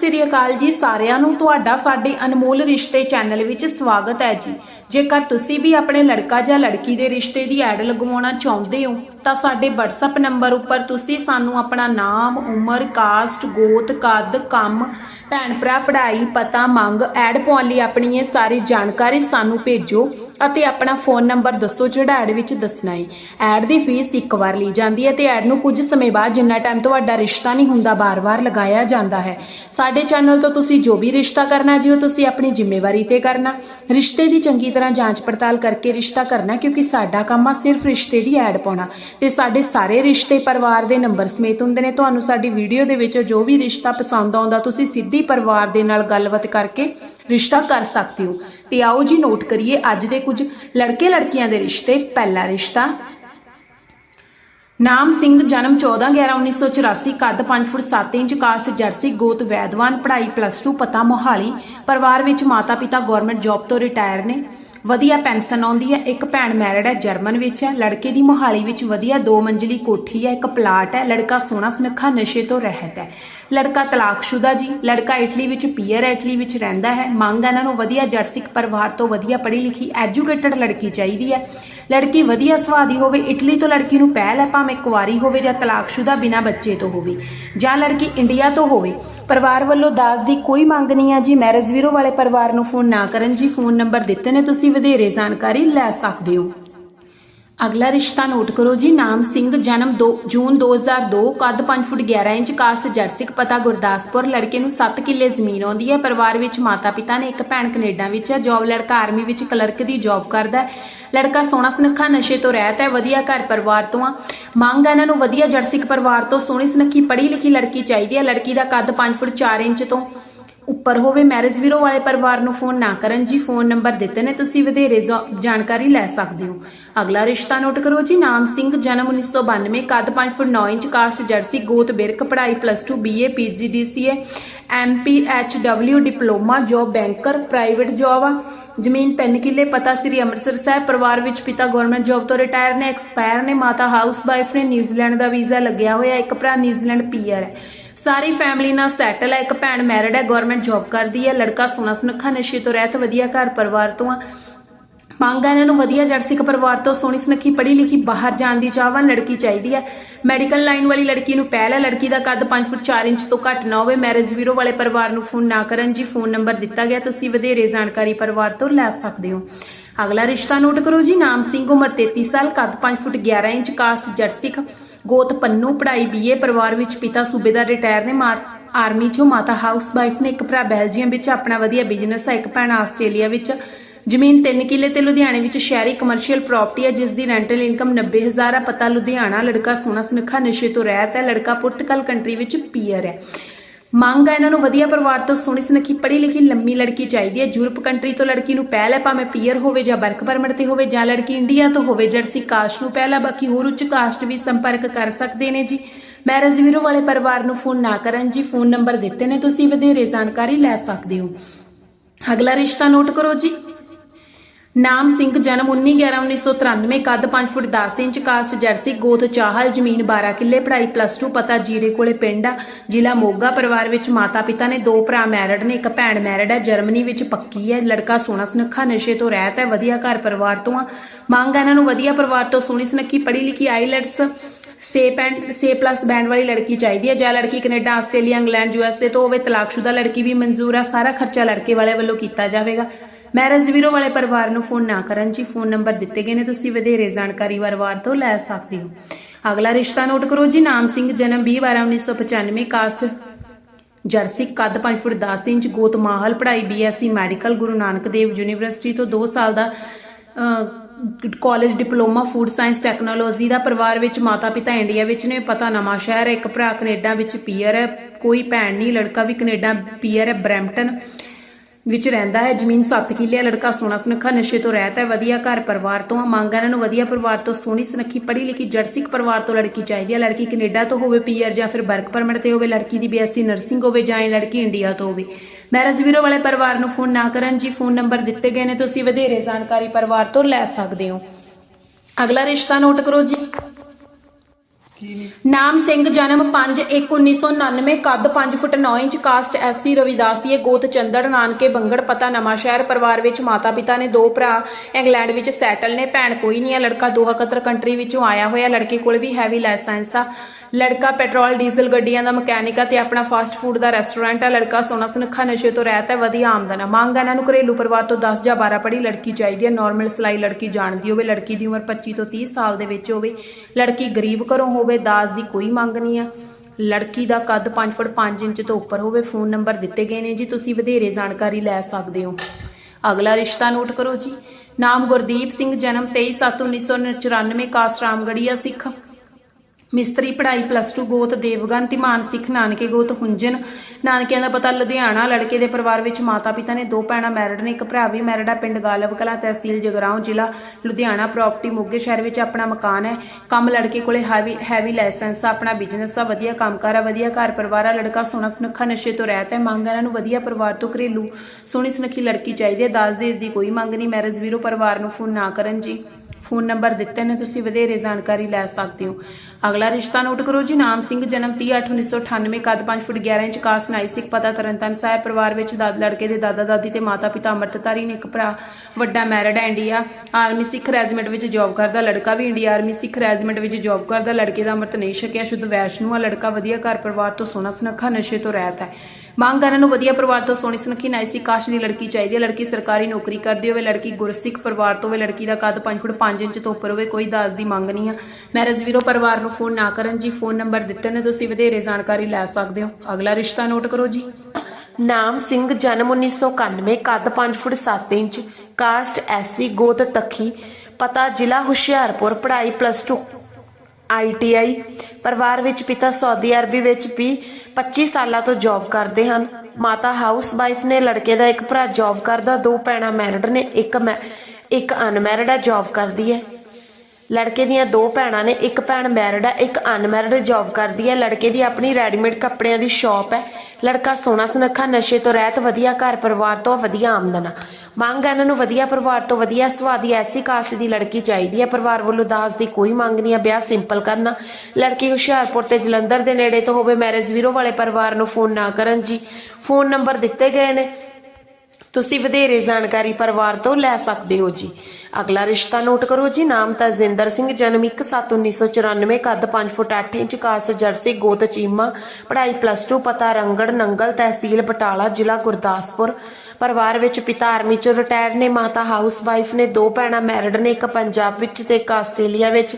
ਸ੍ਰੀ ਅਕਾਲ ਜੀ ਸਾਰਿਆਂ ਨੂੰ ਤੁਹਾਡਾ ਸਾਡੇ ਅਨਮੋਲ ਰਿਸ਼ਤੇ ਚੈਨਲ ਵਿੱਚ ਸਵਾਗਤ ਹੈ ਜੀ। ਜੇਕਰ ਤੁਸੀਂ ਵੀ ਆਪਣੇ ਲੜਕਾ ਜਾਂ ਲੜਕੀ ਦੇ ਰਿਸ਼ਤੇ ਦੀ ਐਡ ਲਗਵਾਉਣਾ ਚਾਹੁੰਦੇ ਹੋ ਤਾਂ ਸਾਡੇ WhatsApp ਨੰਬਰ ਉੱਪਰ ਤੁਸੀਂ ਸਾਨੂੰ ਆਪਣਾ ਨਾਮ, ਉਮਰ ਕਾਸਟ ਗੋਤ, ਕੱਦ, ਕੰਮ, ਭੈਣ ਭਰਾ, ਪੜ੍ਹਾਈ, ਪਤਾ, ਮੰਗ ਐਡ ਪਾਉਣ ਲਈ ਆਪਣੀ ਇਹ ਸਾਰੀ ਜਾਣਕਾਰੀ ਸਾਨੂੰ ਭੇਜੋ ਅਤੇ ਆਪਣਾ ਫੋਨ ਨੰਬਰ ਦੱਸੋ ਜਿਹੜਾ ਐਡ ਵਿੱਚ ਦੱਸਣਾ ਹੈ। ਐਡ ਦੀ ਫੀਸ ਇੱਕ ਵਾਰ ਲਈ ਜਾਂਦੀ ਹੈ ਤੇ ਐਡ ਨੂੰ ਕੁਝ ਸਮੇਂ ਬਾਅਦ ਜਿੰਨਾ ਟਾਈਮ ਤੁਹਾਡਾ ਰਿਸ਼ਤਾ ਨਹੀਂ ਹੁੰਦਾ ਬਾਰ-ਬਾਰ ਲਗਾਇਆ ਜਾਂਦਾ ਹੈ। ਸਾਡੇ ਚੈਨਲ ਤੋਂ ਤੁਸੀਂ ਜੋ ਵੀ ਰਿਸ਼ਤਾ ਕਰਨਾ ਜੀ ਉਹ ਤੁਸੀਂ ਆਪਣੀ ਜ਼ਿੰਮੇਵਾਰੀ ਤੇ ਕਰਨਾ। ਰਿਸ਼ਤੇ ਦੀ ਚੰਗੀ ਤਰ੍ਹਾਂ ਜਾਂਚ ਪੜਤਾਲ ਕਰਕੇ ਰਿਸ਼ਤਾ ਕਰਨਾ ਕਿਉਂਕਿ ਸਾਡਾ ਕੰਮ ਆ ਸਿਰਫ ਰਿਸ਼ਤੇ ਦੀ ਐਡ ਪਾਉਣਾ। ਤੇ ਸਾਡੇ ਸਾਰੇ ਰਿਸ਼ਤੇ ਪਰਿਵਾਰ ਦੇ ਨੰਬਰ ਸਮੇਤ ਹੁੰਦੇ ਨੇ। ਤੁਹਾਨੂੰ ਸਾਡੀ ਵੀਡੀਓ ਦੇ ਵਿੱਚ ਜੋ ਵੀ ਰਿਸ਼ਤਾ ਪਸੰਦ ਆਉਂਦਾ, ਤੁਸੀਂ ਸਿੱਧੀ ਪਰਿਵਾਰ ਦੇ ਨਾਲ ਗੱਲਬਾਤ ਕਰਕੇ ਰਿਸ਼ਤਾ ਕਰ ਸਕਦੇ ਹੋ। ਤੇ ਆਓ ਜੀ ਨੋਟ ਕਰੀਏ, ਅੱਜ ਦੇ ਕੁਝ ਲੜਕੇ ਲੜਕੀਆਂ ਦੇ ਰਿਸ਼ਤੇ। ਪਹਿਲਾ ਰਿਸ਼ਤਾ ਨਾਮ ਸਿੰਘ, ਜਨਮ 14/11/1984 ਕੱਦ 5 ਫੁੱਟ 7 ਇੰਚ ਕਾਸ ਜਰਸੀ, ਗੋਤ ਵੈਦਵਾਨ, ਪੜ੍ਹਾਈ ਪਲੱਸ 2 ਪਤਾ ਮੋਹਾਲੀ। ਪਰਿਵਾਰ ਵਿੱਚ ਮਾਤਾ ਪਿਤਾ ਗਵਰਨਮੈਂਟ ਜੌਬ ਤੋਂ ਰਿਟਾਇਰ ਨੇ। ਵਧੀਆ ਪੈਨਸ਼ਨ ਆਉਂਦੀ ਹੈ, ਇੱਕ ਭੈਣ ਮੈਰਿਡ ਹੈ, ਜਰਮਨ ਵਿੱਚ ਹੈ, ਲੜਕੇ ਦੀ ਮੋਹਾਲੀ ਵਿੱਚ ਵਧੀਆ ਦੋ ਮੰਜ਼ਲੀ ਕੋਠੀ ਹੈ, ਇੱਕ ਪਲਾਟ ਹੈ, ਲੜਕਾ ਸੋਹਣਾ ਸੁਨੱਖਾ ਨਸ਼ੇ ਤੋਂ ਰਹਿਤ ਹੈ। ਲੜਕਾ ਤਲਾਕਸ਼ੁਦਾ ਜੀ, ਲੜਕਾ ਇਟਲੀ ਵਿੱਚ ਪੀਅਰ ਹੈ, ਇਟਲੀ ਵਿੱਚ ਰਹਿੰਦਾ ਹੈ, ਮੰਗ ਇਹਨਾਂ ਨੂੰ ਵਧੀਆ ਜਰਸਿਕ ਪਰਿਵਾਰ ਤੋਂ ਵਧੀਆ ਪੜ੍ਹੀ ਲਿਖੀ ਐਜੂਕੇਟਡ ਲੜਕੀ ਚਾਹੀਦੀ ਹੈ। ਲੜਕੀ ਵਧੀਆ ਸੁਭਾਅ ਦੀ ਹੋਵੇ, ਇਟਲੀ ਤੋਂ ਲੜਕੀ ਨੂੰ ਪਹਿਲ ਹੈ, ਭਾਵੇਂ ਕੁਆਰੀ ਹੋਵੇ ਜਾਂ ਤਲਾਕਸ਼ੁਦਾ ਬਿਨਾਂ ਬੱਚੇ ਤੋਂ ਹੋਵੇ, ਜਾਂ ਲੜਕੀ ਇੰਡੀਆ ਤੋਂ ਹੋਵੇ, ਪਰਿਵਾਰ ਵੱਲੋਂ ਦਾਜ ਦੀ ਕੋਈ ਮੰਗ ਨਹੀਂ ਹੈ। ਜੀ, ਮੈਰਿਜ ਵੀਰੋ ਵਾਲੇ ਪਰਿਵਾਰ ਨੂੰ ਫੋਨ ਨਾ ਕਰਨ। ਜੀ, ਫੋਨ ਨੰਬਰ ਦਿੱਤੇ ਨੇ, ਤੁਸੀਂ ਵਧੇਰੇ ਜਾਣਕਾਰੀ ਲੈ ਸਕਦੇ ਹੋ। ਅਗਲਾ ਰਿਸ਼ਤਾ ਨੋਟ ਕਰੋ ਜੀ, ਨਾਮ ਸਿੰਘ, ਜਨਮ 2 ਜੂਨ 2002 ਕੱਦ 5 ਫੁੱਟ 11 ਇੰਚ ਕਾਸਟ ਜਰਸਿਕ ਪਤਾ ਗੁਰਦਾਸਪੁਰ, ਲੜਕੇ ਨੂੰ 7 ਕਿੱਲੇ ਜ਼ਮੀਨ ਆਉਂਦੀ ਹੈ, ਪਰਿਵਾਰ ਵਿੱਚ ਮਾਤਾ ਪਿਤਾ ਨੇ ਇੱਕ ਭੈਣ ਕੈਨੇਡਾ ਵਿੱਚ ਹੈ, ਜੌਬ ਲੜਕਾ ਆਰਮੀ ਵਿੱਚ ਕਲਰਕ ਦੀ ਜੌਬ ਕਰਦਾ ਹੈ। ਲੜਕਾ ਸੋਹਣਾ ਸੁਨੱਖਾ, ਨਸ਼ੇ ਤੋਂ ਰਹਿਤ ਹੈ, ਵਧੀਆ ਘਰ ਪਰਿਵਾਰ ਤੋਂ ਆ। ਮੰਗ ਹੈ ਇਹਨਾਂ ਨੂੰ ਵਧੀਆ ਜਰਸਿਕ ਪਰਿਵਾਰ ਤੋਂ ਸੋਹਣੀ ਸੁਨੱਖੀ ਪੜ੍ਹੀ ਲਿਖੀ ਲੜਕੀ ਚਾਹੀਦੀ ਹੈ। ਲੜਕੀ ਦਾ ਕੱਦ 5 ਫੁੱਟ 4 ਇੰਚ ਤੋਂ ਉੱਪਰ ਹੋਵੇ, ਮੈਰਿਜ ਵੀਰੋ ਵਾਲੇ ਪਰਿਵਾਰ ਨੂੰ ਫੋਨ ਨਾ ਕਰਨ ਜੀ। ਫੋਨ ਨੰਬਰ ਦਿੱਤੇ ਨੇ, ਤੁਸੀਂ ਵਧੇਰੇ ਜਾ- ਜਾਣਕਾਰੀ ਲੈ ਸਕਦੇ ਹੋ। ਅਗਲਾ ਰਿਸ਼ਤਾ ਨੋਟ ਕਰੋ ਜੀ, ਨਾਮ ਸਿੰਘ, ਜਨਮ 1992 ਕੱਦ 5 ਫੁੱਟ 9 ਇੰਚ ਕਾਸਟ ਜਰਸੀ ਗੋਤ ਬਿਰਕ ਪੜ੍ਹਾਈ plus 2 BA PGDCA MPHW diploma job banker private job ਆ। ਜ਼ਮੀਨ 3 ਕਿੱਲੇ, ਪਤਾ ਸ੍ਰੀ ਅੰਮ੍ਰਿਤਸਰ ਸਾਹਿਬ, ਪਰਿਵਾਰ ਵਿੱਚ ਪਿਤਾ ਗਵਰਨਮੈਂਟ ਜੌਬ ਤੋਂ ਰਿਟਾਇਰ ਨੇ ਐਕਸਪਾਇਰ ਨੇ, ਮਾਤਾ ਹਾਊਸ ਵਾਈਫ ਨੇ, ਨਿਊਜ਼ੀਲੈਂਡ ਦਾ ਵੀਜ਼ਾ ਲੱਗਿਆ ਹੋਇਆ, ਇੱਕ ਭਰਾ ਨਿਊਜ਼ੀਲੈਂਡ ਪੀਆਰ ਹੈ। ਸਾਰੀ ਫੈਮਿਲੀ ਨਾਲ ਸੈਟਲ ਹੈ ਇੱਕ ਭੈਣ ਮੈਰਿਡ ਹੈ ਗਵਰਨਮੈਂਟ ਜੌਬ ਕਰਦੀ ਹੈ ਲੜਕਾ ਸੋਹਣਾ ਸੁਨੱਖਾ, ਨਸ਼ੇ ਤੋਂ ਰਹਿਤ, ਵਧੀਆ ਘਰ ਪਰਿਵਾਰ ਤੋਂ ਆ। ਮੰਗ ਹੈ ਇਹਨਾਂ ਨੂੰ ਵਧੀਆ ਜਰਸਿਕ ਪਰਿਵਾਰ ਤੋਂ, ਸੋਹਣੀ ਸੁਨੱਖੀ ਪੜ੍ਹੀ ਲਿਖੀ, ਬਾਹਰ ਜਾਣ ਦੀ ਚਾਹਵਾਨ ਲੜਕੀ ਚਾਹੀਦੀ ਹੈ ਮੈਡੀਕਲ ਲਾਈਨ ਵਾਲੀ ਲੜਕੀ ਨੂੰ ਪਹਿਲ ਹੈ ਲੜਕੀ ਦਾ ਕੱਦ 5 ਫੁੱਟ 4 ਇੰਚ ਤੋਂ ਘੱਟ ਨਾ ਹੋਵੇ। ਮੈਰਿਜ ਵੀਰੋ ਵਾਲੇ ਪਰਿਵਾਰ ਨੂੰ ਫੋਨ ਨਾ ਕਰਨ ਜੀ ਫੋਨ ਨੰਬਰ ਦਿੱਤਾ ਗਿਆ, ਤੁਸੀਂ ਵਧੇਰੇ ਜਾਣਕਾਰੀ ਪਰਿਵਾਰ ਤੋਂ ਲੈ ਸਕਦੇ ਹੋ। ਅਗਲਾ ਰਿਸ਼ਤਾ ਨੋਟ ਕਰੋ ਜੀ, ਨਾਮ ਸਿੰਘ, ਉਮਰ 33 ਸਾਲ, ਕੱਦ 5 ਫੁੱਟ 11 ਇੰਚ, ਕਾਸਟ ਜਰਸਿਕ ਗੋਤ ਪੰਨੂ ਪੜ੍ਹਾਈ ਬੀਏ ਪਰਿਵਾਰ ਵਿੱਚ ਪਿਤਾ ਸੂਬੇਦਾਰ ਰਿਟਾਇਰ ਨੇ ਮਾਰ ਆਰਮੀ ਚੋਂ ਮਾਤਾ ਹਾਊਸ ਵਾਈਫ ਨੇ ਇੱਕ ਭਰਾ ਬੈਲਜੀਅਮ ਵਿੱਚ ਆਪਣਾ ਵਧੀਆ ਬਿਜ਼ਨਸ ਹੈ ਇੱਕ ਭੈਣ ਆਸਟ੍ਰੇਲੀਆ ਵਿੱਚ। ਜ਼ਮੀਨ 3 ਕਿੱਲੇ ਤੇ ਲੁਧਿਆਣੇ ਵਿੱਚ ਸ਼ਹਿਰੀ ਕਮਰਸ਼ੀਅਲ ਪ੍ਰਾਪਰਟੀ ਹੈ ਜਿਸ ਦੀ ਰੈਂਟਲ ਇਨਕਮ 90000 ਆ। ਪਤਾ ਲੁਧਿਆਣਾ, ਲੜਕਾ ਸੋਹਣਾ ਸੁਨੱਖਾ ਨਸ਼ੇ ਤੋਂ ਰਹਿਤ ਹੈ ਲੜਕਾ ਪੁਰਤਗਾਲ ਕੰਟਰੀ ਵਿੱਚ ਪੀਅਰ ਹੈ ਮੰਗ ਹੈ ਇਹਨਾਂ ਨੂੰ ਵਧੀਆ ਪਰਿਵਾਰ ਤੋਂ ਸੋਹਣੀ ਸੁਨੱਖੀ, ਪੜ੍ਹੀ ਲਿਖੀ, ਲੰਮੀ ਲੜਕੀ ਚਾਹੀਦੀ ਹੈ। ਯੂਰਪ ਕੰਟਰੀ ਤੋਂ ਲੜਕੀ ਨੂੰ ਪਹਿਲ ਹੈ ਭਾਵੇਂ ਪੀਅਰ ਹੋਵੇ ਜਾਂ ਵਰਕ ਪਰਮਿਟ ਤੇ ਹੋਵੇ, ਜਾਂ ਲੜਕੀ ਇੰਡੀਆ ਤੋਂ ਹੋਵੇ, ਜਰਸੀ ਕਾਸਟ ਨੂੰ ਪਹਿਲ ਹੈ ਬਾਕੀ ਹੋਰ ਉੱਚ ਕਾਸਟ ਵੀ ਸੰਪਰਕ ਕਰ ਸਕਦੇ ਨੇ ਜੀ। ਮੈਰਿਜ ਵੀਰੋ ਵਾਲੇ ਪਰਿਵਾਰ ਨੂੰ ਫੋਨ ਨਾ ਕਰਨ ਜੀ, ਫੋਨ ਨੰਬਰ ਦਿੱਤੇ ਨੇ, ਤੁਸੀਂ ਵਧੇਰੇ ਜਾਣਕਾਰੀ ਲੈ ਸਕਦੇ ਹੋ। ਅਗਲਾ ਰਿਸ਼ਤਾ ਨੋਟ ਕਰੋ ਜੀ। ਨਾਮ ਸਿੰਘ, ਜਨਮ 19/11/1993 ਕੱਦ 5 ਫੁੱਟ 10 ਇੰਚ ਕਾਸਟ ਜਰਸੀ, ਗੋਤ ਚਾਹਲ, ਜ਼ਮੀਨ 12 ਕਿੱਲੇ, ਪੜ੍ਹਾਈ ਪਲੱਸ 2 ਪਤਾ ਜੀਰੇ ਕੋਲੇ ਪਿੰਡ ਆ, ਜ਼ਿਲ੍ਹਾ ਮੋਗਾ, ਪਰਿਵਾਰ ਵਿੱਚ ਮਾਤਾ ਪਿਤਾ ਨੇ, ਦੋ ਭਰਾ ਮੈਰਿਡ ਨੇ, ਇੱਕ ਭੈਣ ਮੈਰਿਡ ਹੈ ਜਰਮਨੀ ਵਿੱਚ ਪੱਕੀ ਹੈ ਲੜਕਾ ਸੋਹਣਾ ਸੁਨੱਖਾ, ਨਸ਼ੇ ਤੋਂ ਰਹਿਤ ਹੈ ਵਧੀਆ ਘਰ ਪਰਿਵਾਰ ਤੋਂ ਆ। ਮੰਗ ਇਹਨਾਂ ਨੂੰ ਵਧੀਆ ਪਰਿਵਾਰ ਤੋਂ ਸੋਹਣੀ ਸੁਨੱਖੀ, ਪੜ੍ਹੀ ਲਿਖੀ ਆਈਲੈਟਸ ਸੇ ਪੈਂਡ ਸੇ ਪਲੱਸ ਬੈਂਡ ਵਾਲੀ ਲੜਕੀ ਚਾਹੀਦੀ ਹੈ ਜਾਂ ਲੜਕੀ ਕੈਨੇਡਾ, ਆਸਟ੍ਰੇਲੀਆ, ਇੰਗਲੈਂਡ ਯੂਐਸਏ ਤੋਂ ਹੋਵੇ, ਤਲਾਕਸ਼ੁਦਾ ਲੜਕੀ ਵੀ ਮਨਜ਼ੂਰ ਆ, ਸਾਰਾ ਖਰਚਾ ਲੜਕੇ ਵਾਲੇ ਵੱਲੋਂ ਕੀਤਾ ਜਾਵੇਗਾ। ਮੈਰਿਜ ਵੀਰੋ ਵਾਲੇ ਪਰਿਵਾਰ ਨੂੰ ਫੋਨ ਨਾ ਕਰਨ, ਜੀ ਫੋਨ ਨੰਬਰ ਦਿੱਤੇ ਗਏ ਨੇ, ਤੁਸੀਂ ਵਧੇਰੇ ਜਾਣਕਾਰੀ ਵਾਰ-ਵਾਰ ਤੋਂ ਲੈ ਸਕਦੇ ਹੋ। ਅਗਲਾ ਰਿਸ਼ਤਾ ਨੋਟ ਕਰੋ ਜੀ, ਨਾਮ ਸਿੰਘ, ਜਨਮ 20/12/1995 ਕਾਸਟ ਜਰਸੀ, ਕੱਦ 5 ਫੁੱਟ 10 ਇੰਚ, ਗੋਤ ਮਾਹਲ, ਪੜ੍ਹਾਈ BSc, medical, Guru Nanak Dev university ਤੋਂ 2 ਸਾਲ ਦਾ college diploma, food science, technology ਦਾ ਪਰਿਵਾਰ ਵਿੱਚ ਮਾਤਾ ਪਿਤਾ ਇੰਡੀਆ ਵਿੱਚ ਨੇ, ਪਤਾ ਨਵਾਂ ਸ਼ਹਿਰ ਇੱਕ ਭਰਾ ਕੈਨੇਡਾ ਵਿੱਚ ਪੀਅਰ ਹੈ, ਕੋਈ ਭੈਣ ਨਹੀਂ, ਲੜਕਾ ਵੀ ਕੈਨੇਡਾ ਪੀਅਰ ਹੈ, ਬਰੈਂਪਟਨ। ਵਿੱਚ ਰਹਿੰਦਾ ਹੈ। ਜ਼ਮੀਨ 7 ਕਿੱਲੇ ਲੜਕਾ ਸੋਹਣਾ ਸੁਨੱਖਾ, ਨਸ਼ੇ ਤੋਂ ਰਹਿਤ ਹੈ। ਵਧੀਆ ਘਰ ਪਰਿਵਾਰ ਤੋਂ ਆ ਮੰਗ ਇਹਨਾਂ ਨੂੰ ਵਧੀਆ ਪਰਿਵਾਰ ਤੋਂ ਸੋਹਣੀ, ਸੁਨੱਖੀ ਪੜ੍ਹੀ ਲਿਖੀ ਜਰਸਿਕ ਪਰਿਵਾਰ ਤੋਂ ਲੜਕੀ ਚਾਹੀਦੀ ਹੈ। ਲੜਕੀ ਕੈਨੇਡਾ ਤੋਂ ਹੋਵੇ ਪੀਆਰ ਜਾਂ ਫਿਰ ਵਰਕ ਪਰਮਿਟ ਤੇ ਹੋਵੇ, ਲੜਕੀ ਦੀ ਬੀਐਸਸੀ ਨਰਸਿੰਗ ਹੋਵੇ ਜਾਂ ਲੜਕੀ ਇੰਡੀਆ ਤੋਂ ਹੋਵੇ। ਮੈਰਿਜ ਵੀਰੋ ਵਾਲੇ ਪਰਿਵਾਰ ਨੂੰ ਫੋਨ ਨਾ ਕਰਨ। ਜੀ, ਫੋਨ ਨੰਬਰ ਦਿੱਤੇ ਗਏ ਨੇ। ਤੁਸੀਂ ਵਧੇਰੇ ਜਾਣਕਾਰੀ ਪਰਿਵਾਰ ਤੋਂ ਲੈ ਸਕਦੇ ਹੋ। ਅਗਲਾ ਰਿਸ਼ਤਾ ਨੋਟ ਕਰੋ ਜੀ। ਨਾਮ ਸਿੰਘ, ਜਨਮ 5/1/1999 ਕੱਦ 5 foot 9 inch, caste SC Ravidassia ਗੋਤ ਚੰਦੜ ਨਾਨਕੇ ਬੰਗੜ, ਪਤਾ ਨਵਾਂ ਸ਼ਹਿਰ, ਪਰਿਵਾਰ ਵਿੱਚ ਮਾਤਾ ਪਿਤਾ ਨੇ ਦੋ ਭਰਾ, ਇੰਗਲੈਂਡ ਵਿੱਚ ਸੈਟਲ ਨੇ, ਭੈਣ ਕੋਈ ਨਹੀਂ ਹੈ, ਲੜਕਾ ਦੋਹਾ ਕਤਰ ਕੰਟਰੀ ਵਿੱਚੋਂ ਆਇਆ ਹੋਇਆ, ਲੜਕੇ ਕੋਲ ਵੀ ਹੈਵੀ ਲਾਇਸੈਂਸ ਆ। ਲੜਕਾ ਪੈਟਰੋਲ, ਡੀਜ਼ਲ ਗੱਡੀਆਂ ਦਾ ਮਕੈਨਿਕ ਆ ਤੇ ਆਪਣਾ ਫਾਸਟ ਫੂਡ ਦਾ ਰੈਸਟੋਰੈਂਟ ਆ, ਲੜਕਾ ਸੋਨਾ ਸੁਨੱਖਾ ਨਸ਼ੇ ਤੋਂ ਰਹਿਤ ਹੈ, ਵਧੀਆ ਆਮਦਨ ਆ। ਮੰਗ ਇਹਨਾਂ ਨੂੰ ਘਰੇਲੂ ਪਰਿਵਾਰ ਤੋਂ 10 ਜਾਂ 12 ਪੜ੍ਹੀ ਲੜਕੀ ਚਾਹੀਦੀ ਹੈ ਨਾਰਮਲ ਸਿਲਾਈ ਲੜਕੀ ਜਾਣਦੀ ਹੋਵੇ, ਲੜਕੀ ਦੀ ਉਮਰ 25 ਤੋਂ 30 ਸਾਲ ਦੇ ਵਿੱਚ ਹੋਵੇ, ਲੜਕੀ ਗਰੀਬ ਘਰੋਂ ਹੋਵੇ ਦਾਜ ਦੀ ਕੋਈ ਮੰਗ ਨਹੀਂ ਆ। ਲੜਕੀ ਦਾ ਕੱਦ 5 ਫੁੱਟ 5 ਇੰਚ ਤੋਂ ਉੱਪਰ ਹੋਵੇ, ਫੋਨ ਨੰਬਰ ਦਿੱਤੇ ਗਏ ਨੇ ਜੀ, ਤੁਸੀਂ ਵਧੇਰੇ ਜਾਣਕਾਰੀ ਲੈ ਸਕਦੇ ਹੋ। ਅਗਲਾ ਰਿਸ਼ਤਾ ਨੋਟ ਕਰੋ ਜੀ। ਨਾਮ ਗੁਰਦੀਪ ਸਿੰਘ, ਜਨਮ 23/7/1994 ਕਾਸਟ ਰਾਮਗੜੀਆ ਸਿੱਖ। ਮਿਸਤਰੀ ਪੜ੍ਹਾਈ ਪਲੱਸ 2 ਗੋਤ ਦੇਵਗਨ ਧੀਮਾਨ ਸਿੱਖ ਨਾਨਕੇ ਗੋਤ ਹੁੰਜਨ। ਨਾਨਕਿਆਂ ਦਾ ਪਤਾ ਲੁਧਿਆਣਾ, ਲੜਕੇ ਦੇ ਪਰਿਵਾਰ ਵਿੱਚ ਮਾਤਾ ਪਿਤਾ ਨੇ ਦੋ ਭੈਣਾਂ ਮੈਰਿਡ ਨੇ, ਇੱਕ ਭਰਾ ਵੀ ਮੈਰਿਡ ਆ, ਪਿੰਡ ਗਾਲਵ ਕਲਾਂ ਤਹਿਸੀਲ ਜਗਰਾਉਂ ਜ਼ਿਲ੍ਹਾ ਲੁਧਿਆਣਾ ਪ੍ਰਾਪਰਟੀ ਮੋਗੇ ਸ਼ਹਿਰ ਵਿੱਚ ਆਪਣਾ ਮਕਾਨ ਹੈ। ਕੰਮ ਲੜਕੇ ਕੋਲੇ ਹੈਵੀ ਹੈਵੀ ਲਾਇਸੈਂਸ ਆ, ਆਪਣਾ ਬਿਜ਼ਨਸ ਆ, ਵਧੀਆ ਕੰਮਕਾਰ ਆ, ਵਧੀਆ ਘਰ ਪਰਿਵਾਰ ਆ, ਲੜਕਾ ਸੋਹਣਾ ਸੁਨੱਖਾ ਨਸ਼ੇ ਤੋਂ ਰਹਿਤ ਹੈ, ਮੰਗ ਇਹਨਾਂ ਨੂੰ ਵਧੀਆ ਪਰਿਵਾਰ ਤੋਂ ਘਰੇਲੂ, ਸੋਹਣੀ ਸੁਨੱਖੀ ਲੜਕੀ ਚਾਹੀਦੀ ਹੈ ਦਾਜ ਦੇਜ ਦੀ ਕੋਈ ਮੰਗ ਨਹੀਂ ਮੈਰਿਜ ਵੀਰੋ ਪਰਿਵਾਰ ਨੂੰ ਫੋਨ ਨਾ ਕਰਨ ਜੀ। ਫੋਨ ਨੰਬਰ ਦਿੱਤੇ ਨੇ, ਤੁਸੀਂ ਵਧੇਰੇ ਜਾਣਕਾਰੀ ਲੈ ਸਕਦੇ ਹੋ। ਅਗਲਾ ਰਿਸ਼ਤਾ ਨੋਟ ਕਰੋ ਜੀ, ਨਾਮ ਸਿੰਘ, ਜਨਮ 30/8/1998 ਕੱਦ 5 ਫੁੱਟ 11 ਇੰਚ ਕਾਸਟ ਨਾਈ ਸਿੱਖ, ਪਤਾ ਤਰਨਤਨ ਸਾਹਿਬ, ਪਰਿਵਾਰ ਵਿੱਚ ਦਾਦ, ਲੜਕੇ ਦੇ ਦਾਦਾ, ਦਾਦੀ ਤੇ ਮਾਤਾ ਪਿਤਾ ਅੰਮ੍ਰਿਤਧਾਰੀ ਨੇ ਇੱਕ ਭਰਾ, ਵੱਡਾ ਮੈਰਿਡ ਹੈ ਇੰਡੀਆ। ਆਰਮੀ ਸਿੱਖ ਰੈਜੀਮੈਂਟ ਵਿੱਚ ਜੌਬ ਕਰਦਾ ਲੜਕਾ ਵੀ ਇੰਡੀਆ, ਆਰਮੀ ਸਿੱਖ ਰੈਜੀਮੈਂਟ ਵਿੱਚ ਜੌਬ ਕਰਦਾ, ਲੜਕੇ ਦਾ ਅੰਮ੍ਰਿਤ ਨਹੀਂ ਛਕਿਆ, ਸ਼ੁੱਧ ਵੈਸ਼ਨੂ ਆ, ਲੜਕਾ ਵਧੀਆ ਘਰ ਪਰਿਵਾਰ ਤੋਂ ਸੋਹਣਾ ਸੁਨੱਖਾ ਨਸ਼ੇ ਤੋਂ ਰਹਿਤ ਹੈ। ਮੰਗ ਨੂੰ ਵਧੀਆ ਪਰਿਵਾਰ ਤੋਂ ਸੋਹਣੀ ਸੁਨੱਖੀ ਨਾਈਸੀ ਕਾਸ਼ ਦੀ ਲੜਕੀ ਚਾਹੀਦੀ ਹੈ। ਲੜਕੀ ਸਰਕਾਰੀ ਨੌਕਰੀ ਕਰਦੀ ਹੋਵੇ, ਲੜਕੀ ਗੁਰਸਿੱਖ ਪਰਿਵਾਰ ਤੋਂ ਹੋਵੇ, ਲੜਕੀ ਦਾ ਕੱਦ 5 ਫੁੱਟ 5 ਇੰਚ ਤੋਂ ਉੱਪਰ ਹੋਵੇ, ਕੋਈ ਦਾਜ ਦੀ ਮੰਗ ਨਹੀਂ ਆ ਮੈਰਿਜ ਵੀਰੋ ਪਰਿਵਾਰ ਨੂੰ ਫੋਨ ਨਾ ਕਰਨ ਜੀ, ਫੋਨ ਨੰਬਰ ਦਿੱਤੇ ਨੇ, ਤੁਸੀਂ ਵਧੇਰੇ ਜਾਣਕਾਰੀ ਲੈ ਸਕਦੇ ਹੋ। ਅਗਲਾ ਰਿਸ਼ਤਾ ਨੋਟ ਕਰੋ ਜੀ। ਨਾਮ ਸਿੰਘ, ਜਨਮ 1991 ਕੱਦ 5 ਫੁੱਟ 7 ਇੰਚ, ਕਾਸਟ ਐਸੀ ਗੋਤ ਤਖੀ, ਪਤਾ ਜ਼ਿਲ੍ਹਾ ਹੁਸ਼ਿਆਰਪੁਰ, ਪੜ੍ਹਾਈ ਪਲੱਸ 2 ਆਈਟੀਆਈ ਪਰਿਵਾਰ ਵਿੱਚ ਪਿਤਾ ਸਾਊਦੀ ਅਰਬੀ ਵਿੱਚ ਵੀ 25 ਸਾਲਾਂ ਤੋਂ ਜੌਬ ਕਰਦੇ ਹਨ। ਮਾਤਾ ਹਾਊਸ ਵਾਈਫ ਨੇ ਲੜਕੇ ਦਾ ਇੱਕ ਭਰਾ ਜੌਬ ਕਰਦਾ, ਦੋ ਭੈਣਾਂ ਮੈਰਿਡ ਨੇ, ਇੱਕ ਮੈਂ, ਇੱਕ ਅਨਮੈਰਿਡ ਹੈ ਜੌਬ ਕਰਦੀ ਹੈ। ਲੜਕੇ ਦੀਆਂ ਦੋ ਭੈਣਾਂ ਨੇ, ਇੱਕ ਭੈਣ ਮੈਰਿਡ ਹੈ ਇੱਕ ਅਨਮੈਰਿਡ ਜੌਬ ਕਰਦੀ ਹੈ ਲੜਕੇ ਦੀ ਆਪਣੀ ਰੈਡੀਮੇਡ ਕੱਪੜਿਆਂ ਦੀ ਸ਼ਾਪ ਹੈ ਲੜਕਾ ਸੋਹਣਾ ਸੁਨੱਖਾ, ਨਸ਼ੇ ਤੋਂ ਰਹਿਤ, ਵਧੀਆ ਘਰ ਪਰਿਵਾਰ ਤੋਂ ਵਧੀਆ ਆਮਦਨ ਮੰਗ ਹੈ ਇਹਨਾਂ ਨੂੰ ਵਧੀਆ ਪਰਿਵਾਰ ਤੋਂ ਵਧੀਆ ਸਵਾਦੀ ਐਸੀ ਕਾਸਟ ਦੀ ਲੜਕੀ ਚਾਹੀਦੀ ਹੈ ਪਰਿਵਾਰ ਵੱਲੋਂ ਦਾਜ ਦੀ ਕੋਈ ਮੰਗ ਨਹੀਂ ਹੈ ਵਿਆਹ ਸਿੰਪਲ ਕਰਨਾ। ਲੜਕੀ ਹੁਸ਼ਿਆਰਪੁਰ ਤੇ ਜਲੰਧਰ ਦੇ ਨੇੜੇ ਤੋਂ ਹੋਵੇ ਮੈਰਿਜ ਵੀਰੋ ਵਾਲੇ ਪਰਿਵਾਰ ਨੂੰ ਫੋਨ ਨਾ ਕਰਨ ਜੀ। ਫੋਨ ਨੰਬਰ ਦਿੱਤੇ ਗਏ ਨੇ। ਤੁਸੀਂ ਵਧੇਰੇ ਜਾਣਕਾਰੀ ਪਰਿਵਾਰ ਤੋਂ ਲੈ ਸਕਦੇ ਹੋ ਜੀ। ਅਗਲਾ ਰਿਸ਼ਤਾ ਨੋਟ ਕਰੋ ਜੀ, ਨਾਮ ਤਜਿੰਦਰ ਸਿੰਘ, ਜਨਮ 1/7/1994 ਕੱਦ 5 ਫੁੱਟ 8 ਇੰਚ ਕਾਸ ਜਰਸੀ, ਗੋਤ ਚੀਮਾ, ਪੜ੍ਹਾਈ ਪਲੱਸ 2 ਪਤਾ ਰੰਗੜ, ਨੰਗਲ, ਤਹਿਸੀਲ ਬਟਾਲਾ, ਜ਼ਿਲ੍ਹਾ ਗੁਰਦਾਸਪੁਰ। ਪਰਿਵਾਰ ਵਿੱਚ ਪਿਤਾ ਆਰਮੀ ਚੋਂ ਰਿਟਾਇਰ ਨੇ, ਮਾਤਾ ਹਾਊਸ ਵਾਈਫ ਨੇ, ਦੋ ਭੈਣਾਂ ਮੈਰਿਡ ਨੇ, ਇੱਕ ਪੰਜਾਬ ਵਿੱਚ ਤੇ ਇੱਕ ਆਸਟ੍ਰੇਲੀਆ ਵਿੱਚ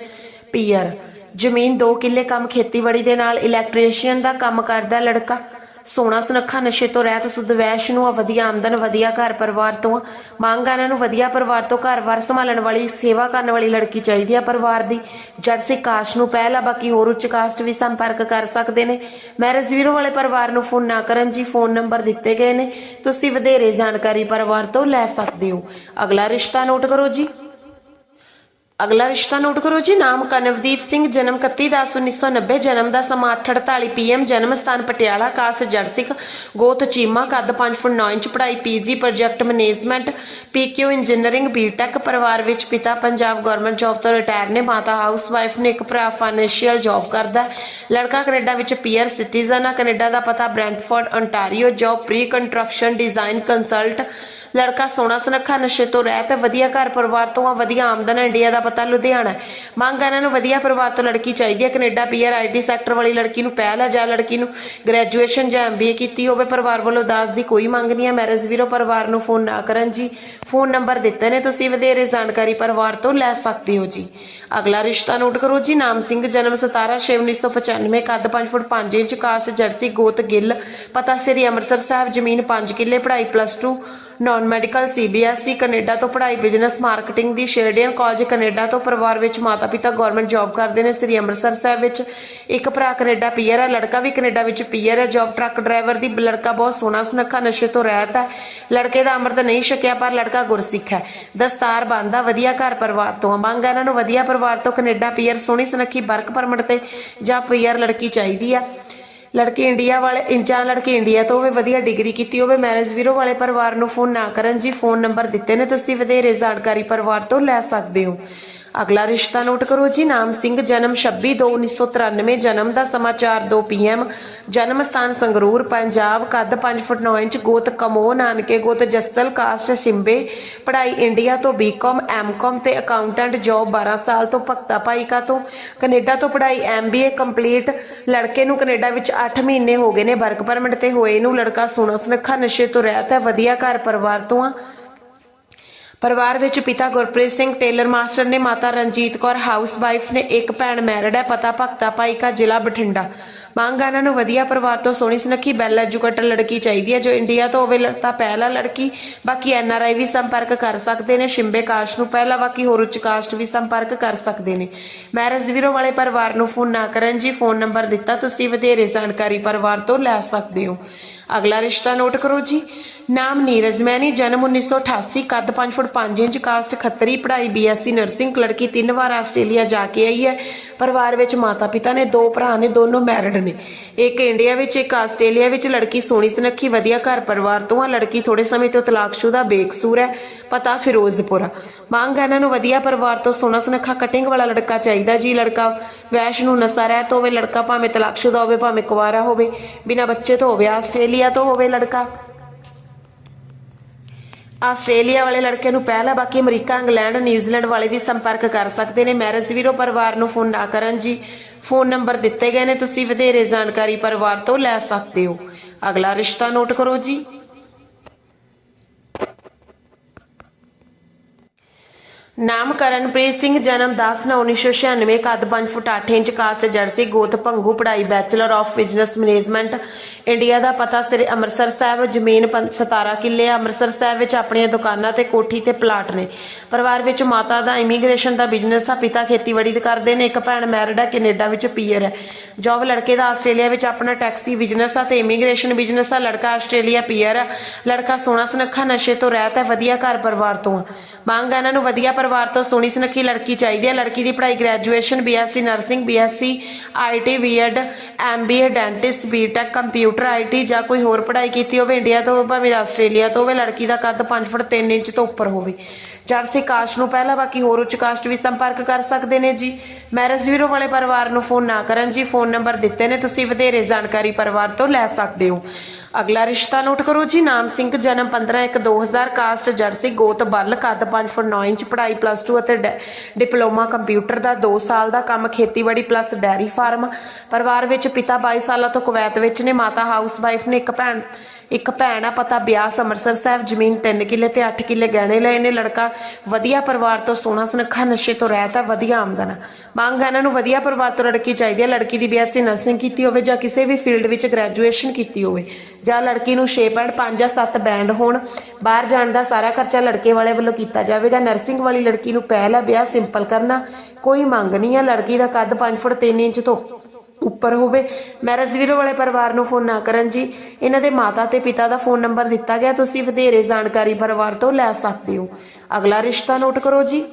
ਪੀਅਰ ਜ਼ਮੀਨ 2 ਕਿੱਲੇ ਕੰਮ ਖੇਤੀਬਾੜੀ ਦੇ ਨਾਲ ਇਲੈਕਟ੍ਰੀਸ਼ੀਅਨ ਦਾ ਕੰਮ ਕਰਦਾ ਲੜਕਾ। ਸੋਨਾ ਸੁਨੱਖਾ ਨਸ਼ੇ ਤੋਂ ਰਹਿਤ ਸੁਧ ਵੈਸ਼ ਨੂੰ ਆ ਵਧੀਆ ਆਮਦਨ, ਵਧੀਆ ਘਰ ਪਰਿਵਾਰ ਤੋਂ ਮੰਗ ਆ ਨੂੰ ਵਧੀਆ ਪਰਿਵਾਰ ਤੋਂ ਘਰ-ਬਾਰ ਸੰਭਾਲਣ ਵਾਲੀ, ਸੇਵਾ ਕਰਨ ਵਾਲੀ ਲੜਕੀ ਚਾਹੀਦੀ ਆ ਪਰਿਵਾਰ ਦੀ। ਜਦ ਸੇ ਕਾਸ਼ ਨੂੰ ਪਹਿਲਾ, ਬਾਕੀ ਹੋਰ ਉੱਚ ਕਾਸਟ ਵੀ ਸੰਪਰਕ ਕਰ ਸਕਦੇ ਨੇ। ਮੈਰਿਜ ਵੀਰੋ ਵਾਲੇ ਪਰਿਵਾਰ ਨੂੰ ਫੋਨ ਨਾ ਕਰਨ ਜੀ, ਫੋਨ ਨੰਬਰ ਦਿੱਤੇ ਗਏ ਨੇ। ਤੁਸੀਂ ਵਧੇਰੇ ਜਾਣਕਾਰੀ ਪਰਿਵਾਰ ਤੋਂ ਲੈ ਸਕਦੇ ਹੋ। ਅਗਲਾ ਰਿਸ਼ਤਾ ਨੋਟ ਕਰੋ ਜੀ। ਅਗਲਾ ਰਿਸ਼ਤਾ ਨੋਟ ਕਰੋ ਜੀ, ਨਾਮ ਕਨਵਦੀਪ ਸਿੰਘ, ਜਨਮ 31/10/1990 ਜਨਮ ਦਾ ਸਮਾਂ 8:48 ਪੀਐਮ ਜਨਮ ਸਥਾਨ ਪਟਿਆਲਾ, ਕਾਸ ਜੜ ਗੋਤ ਚੀਮਾ, ਕੱਦ 5 ਫੁੱਟ 9 ਇੰਚ, ਪੜ੍ਹਾਈ PG project management PQ engineering BTech ਪਰਿਵਾਰ ਵਿੱਚ ਪਿਤਾ ਪੰਜਾਬ ਗਵਰਨਮੈਂਟ ਜੌਬ ਤੋਂ ਰਿਟਾਇਰ ਨੇ, ਮਾਤਾ ਹਾਊਸ ਵਾਈਫ ਨੇ, ਇੱਕ ਭਰਾ ਫਾਈਨੈਂਸ਼ੀਅਲ ਜੌਬ ਕਰਦਾ ਹੈ। ਲੜਕਾ ਕੈਨੇਡਾ ਵਿੱਚ ਪੀਅਰ ਸਿਟੀਜ਼ਨ ਆ, ਕੈਨੇਡਾ ਦਾ ਪਤਾ Brantford Ontario job pre construction design consult ਲੜਕਾ ਸੋਹਣਾ ਸੁਨੱਖਾ ਨਸ਼ੇ ਤੋਂ ਰਹਿਤ ਹੈ, ਵਧੀਆ ਘਰ ਪਰਿਵਾਰ ਤੋਂ ਆ, ਵਧੀਆ ਆਮਦਨ ਹੈ, ਇੰਡੀਆ ਦਾ ਪਤਾ ਲੁਧਿਆਣਾ ਮੰਗ ਇਹਨਾਂ ਨੂੰ ਵਧੀਆ ਪਰਿਵਾਰ ਤੋਂ ਲੜਕੀ ਚਾਹੀਦੀ ਹੈ। ਕੈਨੇਡਾ ਪੀਆਰ ਆਈਟੀ ਸੈਕਟਰ ਵਾਲੀ ਲੜਕੀ ਨੂੰ ਪਹਿਲ ਹੈ, ਜਾਂ ਲੜਕੀ ਨੂੰ ਗ੍ਰੈਜੂਏਸ਼ਨ ਜਾਂ ਐਮਬੀਏ ਕੀਤੀ ਹੋਵੇ। ਪਰਿਵਾਰ ਵੱਲੋਂ ਦਾਜ ਦੀ ਕੋਈ ਮੰਗ ਨਹੀਂ ਹੈ। ਮੈਰਿਜ ਵੀਰੋ, ਪਰਿਵਾਰ ਨੂੰ ਫੋਨ ਨਾ ਕਰਨ ਜੀ। ਫੋਨ ਨੰਬਰ ਦਿੱਤੇ ਨੇ, ਤੁਸੀਂ ਵਧੇਰੇ ਜਾਣਕਾਰੀ ਪਰਿਵਾਰ ਤੋਂ ਲੈ ਸਕਦੇ ਹੋ ਜੀ। ਅਗਲਾ ਰਿਸ਼ਤਾ ਨੋਟ ਕਰੋ ਜੀ। ਨਾਮ ਸਿੰਘ, ਜਨਮ 17/6/1995 ਕੱਦ 5 ਫੁੱਟ 5 ਇੰਚ, ਕਾਸ, ਜਰਸੀ, ਗੋਤ, ਗਿੱਲ, ਪਤਾ ਸ੍ਰੀ ਅੰਮ੍ਰਿਤਸਰ ਸਾਹਿਬ, ਜ਼ਮੀਨ 5 ਕਿੱਲੇ, ਪੜ੍ਹਾਈ plus 2 non medical CBSE Canada ਤੋਂ ਪੜ੍ਹਾਈ ਬਿਜ਼ਨਸ ਮਾਰਕੀਟਿੰਗ ਦੀ ਸ਼ੇਰਡੀਅਨ ਕਾਲਜ ਕੈਨੇਡਾ ਤੋਂ ਪਰਿਵਾਰ ਵਿੱਚ ਮਾਤਾ ਪਿਤਾ ਗਵਰਨਮੈਂਟ ਜੌਬ ਕਰਦੇ ਨੇ। ਸ੍ਰੀ ਅੰਮ੍ਰਿਤਸਰ ਸਾਹਿਬ ਵਿੱਚ ਇੱਕ ਭਰਾ ਕੈਨੇਡਾ ਪੀਅਰ ਹੈ, ਲੜਕਾ ਵੀ ਕੈਨੇਡਾ ਵਿੱਚ ਪੀਅਰ ਹੈ। ਜੌਬ ਟਰੱਕ ਡਰਾਈਵਰ ਦੀ ਲੜਕਾ ਬਹੁਤ ਸੋਹਣਾ ਸੁਨੱਖਾ, ਨਸ਼ੇ ਤੋਂ ਰਹਿਤ ਹੈ। ਲੜਕੇ ਦਾ ਅੰਮ੍ਰਿਤ ਨਹੀਂ ਛਕਿਆ, ਪਰ ਲੜਕਾ ਗੁਰਸਿੱਖ ਹੈ। ਦਸਤਾਰ ਬੰਦਾ ਵਧੀਆ ਘਰ ਪਰਿਵਾਰ ਤੋਂ ਮੰਗ ਇਹਨਾਂ ਨੂੰ ਵਧੀਆ ਪਰਿਵਾਰ ਤੋਂ ਕੈਨੇਡਾ ਪੀਅਰ ਸੋਹਣੀ ਸੁਨੱਖੀ ਵਰਕ ਪਰਮਿਟ ਤੇ ਜਾਂ ਪੀਅਰ ਲੜਕੀ ਚਾਹੀਦੀ ਆ ਲੜਕੇ ਇੰਡੀਆ ਵਾਲੇ ਜਾਂ ਲੜਕੇ ਇੰਡੀਆ ਤੋਂ ਹੋਵੇ ਵਧੀਆ ਡਿਗਰੀ ਕੀਤੀ ਹੋਵੇ ਮੈਰਿਜ ਵੀਰੋ ਵਾਲੇ ਪਰਿਵਾਰ ਨੂੰ ਫੋਨ ਨਾ ਕਰਨ ਜੀ ਫੋਨ ਨੰਬਰ ਦਿੱਤੇ ਨੇ, ਤੁਸੀਂ ਵਧੇਰੇ ਜਾਣਕਾਰੀ ਪਰਿਵਾਰ ਤੋਂ ਲੈ ਸਕਦੇ ਹੋ। ਅਗਲਾ ਰਿਸ਼ਤਾ ਨੋਟ ਕਰੋ ਜੀ, ਨਾਮ ਸਿੰਘ, ਜਨਮ 26/2/1993 ਜਨਮ ਦਾ ਸਮਾਚਾਰ 2 ਪੀਐਮ ਜਨਮ ਸਥਾਨ ਸੰਗਰੂਰ, ਪੰਜਾਬ, ਕੱਦ 5 ਫੁੱਟ 9 ਇੰਚ, ਗੋਤ ਕਮੋ, ਨਾਨਕੇ ਗੋਤ ਜੱਸਲ, ਕਾਸਟ ਸ਼ਿੰਬੇ, ਪੜ੍ਹਾਈ ਇੰਡੀਆ ਤੋਂ ਬੀਕਾਮ, ਐਮਕਾਮ ਤੇ ਅਕਾਊਂਟੈਂਟ, ਜੌਬ 12 ਸਾਲ ਤੋਂ ਭਗਤਾ ਭਾਈਕਾ ਤੋਂ, ਕੈਨੇਡਾ ਤੋਂ ਪੜ੍ਹਾਈ ਐਮਬੀਏ ਕੰਪਲੀਟ, ਲੜਕੇ ਨੂੰ ਕੈਨੇਡਾ ਵਿੱਚ 8 ਮਹੀਨੇ ਹੋ ਗਏ ਨੇ, ਵਰਕ ਪਰਮਿਟ ਤੇ ਹੋਏ ਨੂੰ, ਲੜਕਾ ਸੋਹਣਾ ਸੁਨੱਖਾ, ਨਸ਼ੇ ਤੋਂ ਰਹਿਤ ਹੈ, ਵਧੀਆ ਘਰ ਪਰਿਵਾਰ ਤੋਂ ਆ। ਪਰਿਵਾਰ ਵਿੱਚ ਪਿਤਾ ਗੁਰਪ੍ਰੀਤ ਸਿੰਘ, ਟੇਲਰ ਮਾਸਟਰ ਨੇ ਮਾਤਾ ਰਣਜੀਤ ਕੌਰ ਹਾਊਸ ਵਾਈਫ ਨੇ ਇੱਕ ਭੈਣ, ਮੈਰਿਡ ਹੈ, ਪਤਾ ਭਗਤਾ ਭਾਈਕਾ ਜ਼ਿਲ੍ਹਾ ਬਠਿੰਡਾ। ਮੰਗ ਆ ਇਹਨਾਂ ਨੂੰ ਵਧੀਆ ਪਰਿਵਾਰ ਤੋਂ ਸੋਹਣੀ ਸੁਨੱਖੀ ਵੈਲ ਐਜੂਕੇਟਡ ਲੜਕੀ ਚਾਹੀਦੀ ਹੈ, ਜੋ ਇੰਡੀਆ ਤੋਂ ਹੋਵੇ, ਤਾਂ ਪਹਿਲਾ ਲੜਕੀ। ਬਾਕੀ ਐਨਆਰਆਈ ਵੀ ਸੰਪਰਕ ਕਰ ਸਕਦੇ ਨੇ, ਸ਼ਿੰਬੇ ਕਾਸਟ ਨੂੰ ਪਹਿਲਾ, ਬਾਕੀ ਹੋਰ ਉੱਚ ਕਾਸਟ ਵੀ ਸੰਪਰਕ ਕਰ ਸਕਦੇ ਨੇ। ਮੈਰਿਜ ਵੀਰੋ ਵਾਲੇ ਪਰਿਵਾਰ ਨੂੰ ਫੋਨ ਨਾ ਕਰਨ ਜੀ, ਫੋਨ ਨੰਬਰ ਦਿੱਤਾ, ਤੁਸੀਂ ਵਧੇਰੇ ਜਾਣਕਾਰੀ ਪਰਿਵਾਰ ਤੋਂ ਲੈ ਸਕਦੇ ਹੋ। ਅਗਲਾ ਰਿਸ਼ਤਾ ਨੋਟ ਕਰੋ ਜੀ। ਨਾਮ ਨੀਰਜ ਮੈਨੀ ਜਨਮ 1988 ਕੱਦ 5 ਫੁੱਟ 5 ਇੰਚ, ਕਾਸਟ ਖੱਤਰੀ, ਪੜ੍ਹਾਈ ਬੀਐਸਸੀ, ਨਰਸਿੰਗ, ਲੜਕੀ ਤਿੰਨ ਵਾਰ ਆਸਟ੍ਰੇਲੀਆ ਜਾ ਕੇ ਆਈ ਹੈ। ਪਰਿਵਾਰ ਵਿੱਚ ਮਾਤਾ ਪਿਤਾ ਨੇ, ਦੋ ਭਰਾ ਨੇ, ਦੋਨੋਂ ਮੈਰਿਡ ਨੇ। ਇੱਕ ਇੰਡੀਆ ਵਿੱਚ, ਇੱਕ ਆਸਟ੍ਰੇਲੀਆ ਵਿੱਚ ਲੜਕੀ ਸੋਹਣੀ ਸੁਨੱਖੀ, ਵਧੀਆ ਘਰ ਪਰਿਵਾਰ ਤੋਂ ਆ। ਲੜਕੀ ਥੋੜੇ ਸਮੇਂ ਤੋਂ ਤਲਾਕਸ਼ੁਦਾ, ਬੇਕਸੂਰ ਹੈ, ਪਤਾ ਫਿਰੋਜ਼ਪੁਰਾ ਮੰਗ ਇਹਨਾਂ ਨੂੰ ਵਧੀਆ ਪਰਿਵਾਰ ਤੋਂ ਸੋਹਣਾ ਸੁਨੱਖਾ ਕਟਿੰਗ ਵਾਲਾ ਲੜਕਾ ਚਾਹੀਦਾ ਜੀ। ਲੜਕਾ ਵੈਸ਼ ਨੂੰ ਨਸ਼ਾ ਰਹਿਤ ਹੋਵੇ, ਲੜਕਾ ਭਾਵੇਂ ਤਲਾਕਸ਼ੁਦਾ ਹੋਵੇ, ਭਾਵੇਂ ਕੁਵਾਰਾ ਹੋਵੇ, ਬਿਨਾਂ ਬੱਚੇ ਤੋਂ ਹੋਵੇ, ਆਸਟ੍ਰੇਲੀਆ ਤੋਂ ਹੋਵੇ ਲੜਕਾ। ਆਸਟ੍ਰੇਲੀਆ ਵਾਲੇ ਲੜਕੇ ਨੂੰ ਪਹਿਲਾ ਬਾਕੀ ਅਮਰੀਕਾ, ਇੰਗਲੈਂਡ, ਨਿਊਜ਼ੀਲੈਂਡ ਵਾਲੇ ਵੀ ਸੰਪਰਕ ਕਰ ਸਕਦੇ ਨੇ। ਮੈਰਿਜ ਵੀਰੋ, ਪਰਿਵਾਰ ਨੂੰ ਫੋਨ ਨਾ ਕਰਨ ਜੀ। ਫੋਨ ਨੰਬਰ ਦਿੱਤੇ ਗਏ ਨੇ, ਤੁਸੀਂ ਵਧੇਰੇ ਜਾਣਕਾਰੀ ਪਰਿਵਾਰ ਤੋਂ ਲੈ ਸਕਦੇ ਹੋ। ਅਗਲਾ ਰਿਸ਼ਤਾ ਨੋਟ ਕਰੋ ਜੀ। ਨਾਮ ਕਰਨਪ੍ਰੀਤ ਸਿੰਘ ਜਨਮ 10/9/1996 ਕੱਦ 5 ਫੁੱਟ 8 ਇੰਚ, ਕਾਸਟ ਜਰਸੀ, ਗੋਤ ਭੰਗੂ, ਪੜ੍ਹਾਈ bachelor of business management India ਦਾ ਪਤਾ ਸ੍ਰੀ ਅੰਮ੍ਰਿਤਸਰ ਸਾਹਿਬ, ਜ਼ਮੀਨ 17 ਕਿੱਲੇ ਅੰਮ੍ਰਿਤਸਰ ਸਾਹਿਬ ਵਿੱਚ ਆਪਣੀਆਂ ਦੁਕਾਨਾਂ ਤੇ ਕੋਠੀ ਤੇ ਪਲਾਟ ਨੇ। ਪਰਿਵਾਰ ਵਿੱਚ ਮਾਤਾ ਦਾ ਇਮੀਗ੍ਰੇਸ਼ਨ ਦਾ ਬਿਜ਼ਨਸ ਆ, ਪਿਤਾ ਖੇਤੀਬਾੜੀ ਕਰਦੇ ਨੇ, ਇੱਕ ਭੈਣ ਮੈਰਿਡ ਹੈ ਕੈਨੇਡਾ ਵਿੱਚ ਪੀਅਰ ਹੈ ਜੋਬ ਲੜਕੇ ਦਾ ਆਸਟ੍ਰੇਲੀਆ ਵਿੱਚ ਆਪਣਾ ਟੈਕਸੀ ਬਿਜ਼ਨਸ ਆ ਤੇ ਇਮੀਗ੍ਰੇਸ਼ਨ ਬਿਜ਼ਨਸ ਆ, ਲੜਕਾ ਆਸਟ੍ਰੇਲੀਆ ਪੀਅਰ ਆ। ਲੜਕਾ ਸੋਹਣਾ ਸੁਨੱਖਾ, ਨਸ਼ੇ ਤੋਂ ਰਹਿਤ ਹੈ ਵਧੀਆ ਘਰ ਪਰਿਵਾਰ ਤੋਂ ਮੰਗ ਇਹਨਾਂ ਨੂੰ ਵਧੀਆ ਪਰਿਵਾਰ ਤੋਂ ਸੋਹਣੀ ਸੁਨੱਖੀ ਲੜਕੀ ਚਾਹੀਦੀ ਹੈ। ਲੜਕੀ ਦੀ ਪੜ੍ਹਾਈ graduation BSc nursing BSc IT BEd MBA dentist BTech computer IT ਜਾਂ ਕੋਈ ਹੋਰ ਪੜ੍ਹਾਈ ਕੀਤੀ ਹੋਵੇ ਇੰਡੀਆ ਤੋਂ, ਭਾਵੇਂ ਆਸਟ੍ਰੇਲੀਆ ਤੋਂ ਹੋਵੇ, ਲੜਕੀ ਦਾ ਕੱਦ 5 ਫੁੱਟ 3 ਇੰਚ ਤੋਂ ਉੱਪਰ ਹੋਵੇ। ਜਰਸੀ ਕਾਸਟ ਨੂੰ ਪਹਿਲਾਂ, ਬਾਕੀ ਹੋਰ ਉੱਚ ਕਾਸਟ ਵੀ ਸੰਪਰਕ ਕਰ ਸਕਦੇ ਨੇ ਜੀ। ਮੈਰਿਜ ਵੀਰੋ ਵਾਲੇ ਪਰਿਵਾਰ ਨੂੰ ਫੋਨ ਨਾ ਕਰਨ ਜੀ। ਫੋਨ ਨੰਬਰ ਦਿੱਤੇ ਨੇ, ਤੁਸੀਂ ਵਧੇਰੇ ਜਾਣਕਾਰੀ ਪਰਿਵਾਰ ਤੋਂ ਲੈ ਸਕਦੇ ਹੋ। ਅਗਲਾ ਰਿਸ਼ਤਾ ਨੋਟ ਕਰੋ ਜੀ। ਨਾਮ ਸਿੰਘ, ਜਨਮ 15/1/2000 ਕਾਸਟ, ਜਰਸੀ, ਗੋਤ, ਬੱਲ, ਕੱਦ 5 ਫੁੱਟ 9 ਇੰਚ, ਪੜ੍ਹਾਈ ਪਲੱਸ 2 ਅਤੇ ਡਿਪਲੋਮਾ ਕੰਪਿਊਟਰ ਦਾ 2 ਸਾਲ ਦਾ ਕੰਮ, ਖੇਤੀਬਾੜੀ ਪਲੱਸ ਡੈਰੀ ਫਾਰਮ ਪਰਿਵਾਰ ਵਿੱਚ ਪਿਤਾ 22 ਸਾਲਾਂ ਤੋਂ ਕੁਵੈਤ ਵਿੱਚ ਨੇ। ਮਾਤਾ ਹਾਊਸ ਵਾਈਫ ਨੇ ਇੱਕ ਭੈਣ ਇੱਕ ਭੈਣ ਆ, ਪਤਾ ਬਿਆਸ ਅੰਮ੍ਰਿਤਸਰ ਸਾਹਿਬ, ਜ਼ਮੀਨ 3 ਕਿੱਲੇ ਤੇ 8 ਕਿੱਲੇ ਗਹਿਣੇ ਲਏ ਨੇ। ਲੜਕਾ ਵਧੀਆ ਪਰਿਵਾਰ ਤੋਂ ਸੋਹਣਾ ਸੁਨੱਖਾ, ਨਸ਼ੇ ਤੋਂ ਰਹਿਤ ਹੈ ਵਧੀਆ ਆਮਦਨ ਆ। ਮੰਗ ਹੈ ਇਹਨਾਂ ਨੂੰ ਵਧੀਆ ਪਰਿਵਾਰ ਤੋਂ ਲੜਕੀ ਚਾਹੀਦੀ ਹੈ ਲੜਕੀ ਦੀ ਬੀਐਸਸੀ ਨਰਸਿੰਗ ਕੀਤੀ ਹੋਵੇ ਜਾਂ ਕਿਸੇ ਵੀ ਫੀਲਡ ਵਿੱਚ ਗ੍ਰੈਜੂਏਸ਼ਨ ਕੀਤੀ ਹੋਵੇ। ਜਾਂ ਲੜਕੀ ਨੂੰ 6 ਪੈਂਡ 5 ਜਾਂ 7 ਬੈਂਡ ਹੋਣ, ਬਾਹਰ ਜਾਣ ਦਾ ਸਾਰਾ ਖਰਚਾ ਲੜਕੇ ਵਾਲੇ ਵੱਲੋਂ ਕੀਤਾ ਜਾਵੇਗਾ। ਨਰਸਿੰਗ ਵਾਲੀ ਲੜਕੀ ਨੂੰ ਪਹਿਲਾ ਵਿਆਹ ਸਿੰਪਲ ਕਰਨਾ, ਕੋਈ ਮੰਗ ਨਹੀਂ ਹੈ ਲੜਕੀ ਦਾ ਕੱਦ 5 ਫੁੱਟ 3 ਇੰਚ ਤੋਂ ਉੱਪਰ ਹੋਵੇ। ਮੈਰਿਜ ਵੀਰੋ ਵਾਲੇ ਪਰਿਵਾਰ ਨੂੰ ਫੋਨ ਨਾ ਕਰਨ ਜੀ। ਇਹਨਾਂ ਦੇ ਮਾਤਾ ਤੇ ਪਿਤਾ ਦਾ ਫੋਨ ਨੰਬਰ ਦਿੱਤਾ ਗਿਆ, ਤੁਸੀਂ ਵਧੇਰੇ ਜਾਣਕਾਰੀ ਪਰਿਵਾਰ ਤੋਂ ਲੈ ਸਕਦੇ ਹੋ। ਅਗਲਾ ਰਿਸ਼ਤਾ ਨੋਟ ਕਰੋ ਜੀ।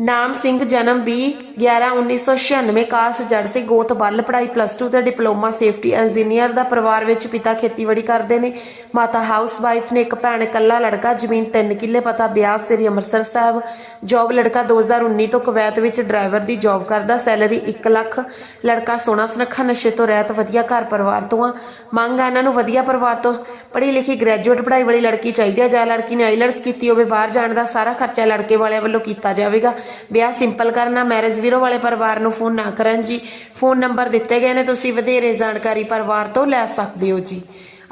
ਨਾਮ ਸਿੰਘ, ਜਨਮ 20 11 1996 ਕਾਸ, ਜਰਸੀ, ਗੋਤ, ਬੱਲ ਪੜਾਈ ਪਲੱਸ 2 ਤੇ ਡਿਪਲੋਮਾ ਸੇਫਟੀ ਇੰਜੀਨੀਅਰ ਦਾ ਪਰਿਵਾਰ ਵਿੱਚ ਪਿਤਾ ਖੇਤੀਬਾੜੀ ਕਰਦੇ ਨੇ। ਮਾਤਾ ਹਾਊਸ ਵਾਈਫ ਨੇ ਇੱਕ ਭੈਣ, ਇਕੱਲਾ ਲੜਕਾ, ਜ਼ਮੀਨ 3 ਕਿੱਲੇ, ਪਤਾ ਬਿਆਸ ਸ੍ਰੀ ਅੰਮ੍ਰਿਤਸਰ ਸਾਹਿਬ। ਜੌਬ ਲੜਕਾ 2019 ਤੋਂ ਕੁਵੈਤ ਵਿੱਚ ਡਰਾਈਵਰ ਦੀ ਜੌਬ ਕਰਦਾ ਸੈਲਰੀ 1 ਲੱਖ। ਲੜਕਾ ਸੋਹਣਾ ਸੁਨੱਖਾ, ਨਸ਼ੇ ਤੋਂ ਰਹਿਤ, ਵਧੀਆ ਘਰ ਪਰਿਵਾਰ ਤੋਂ ਆ। ਮੰਗ ਆ ਇਹਨਾਂ ਨੂੰ ਵਧੀਆ ਪਰਿਵਾਰ ਤੋਂ ਪੜ੍ਹੀ ਲਿਖੀ ਗ੍ਰੈਜੂਏਟ ਪੜ੍ਹਾਈ ਵਾਲੀ ਲੜਕੀ ਚਾਹੀਦੀ ਹੈ ਜਾਂ ਲੜਕੀ ਨੇ ਆਈਲਟਸ ਕੀਤੀ ਹੋਵੇ, ਬਾਹਰ ਜਾਣ ਦਾ ਸਾਰਾ ਖਰਚਾ ਲੜਕੇ ਵਾਲਿਆਂ ਵੱਲੋਂ ਕੀਤਾ ਜਾਵੇਗਾ। ਵਿਆਹ ਸਿੰਪਲ ਕਰਨਾ ਮੈਰਿਜ ਵੀਰੋ ਵਾਲੇ ਪਰਿਵਾਰ ਨੂੰ ਫੋਨ ਨਾ ਕਰਨ ਜੀ। ਫੋਨ ਨੰਬਰ ਦਿੱਤੇ ਗਏ ਨੇ, ਤੁਸੀਂ ਵਧੇਰੇ ਜਾਣਕਾਰੀ ਪਰਿਵਾਰ ਤੋਂ ਲੈ ਸਕਦੇ ਹੋ ਜੀ।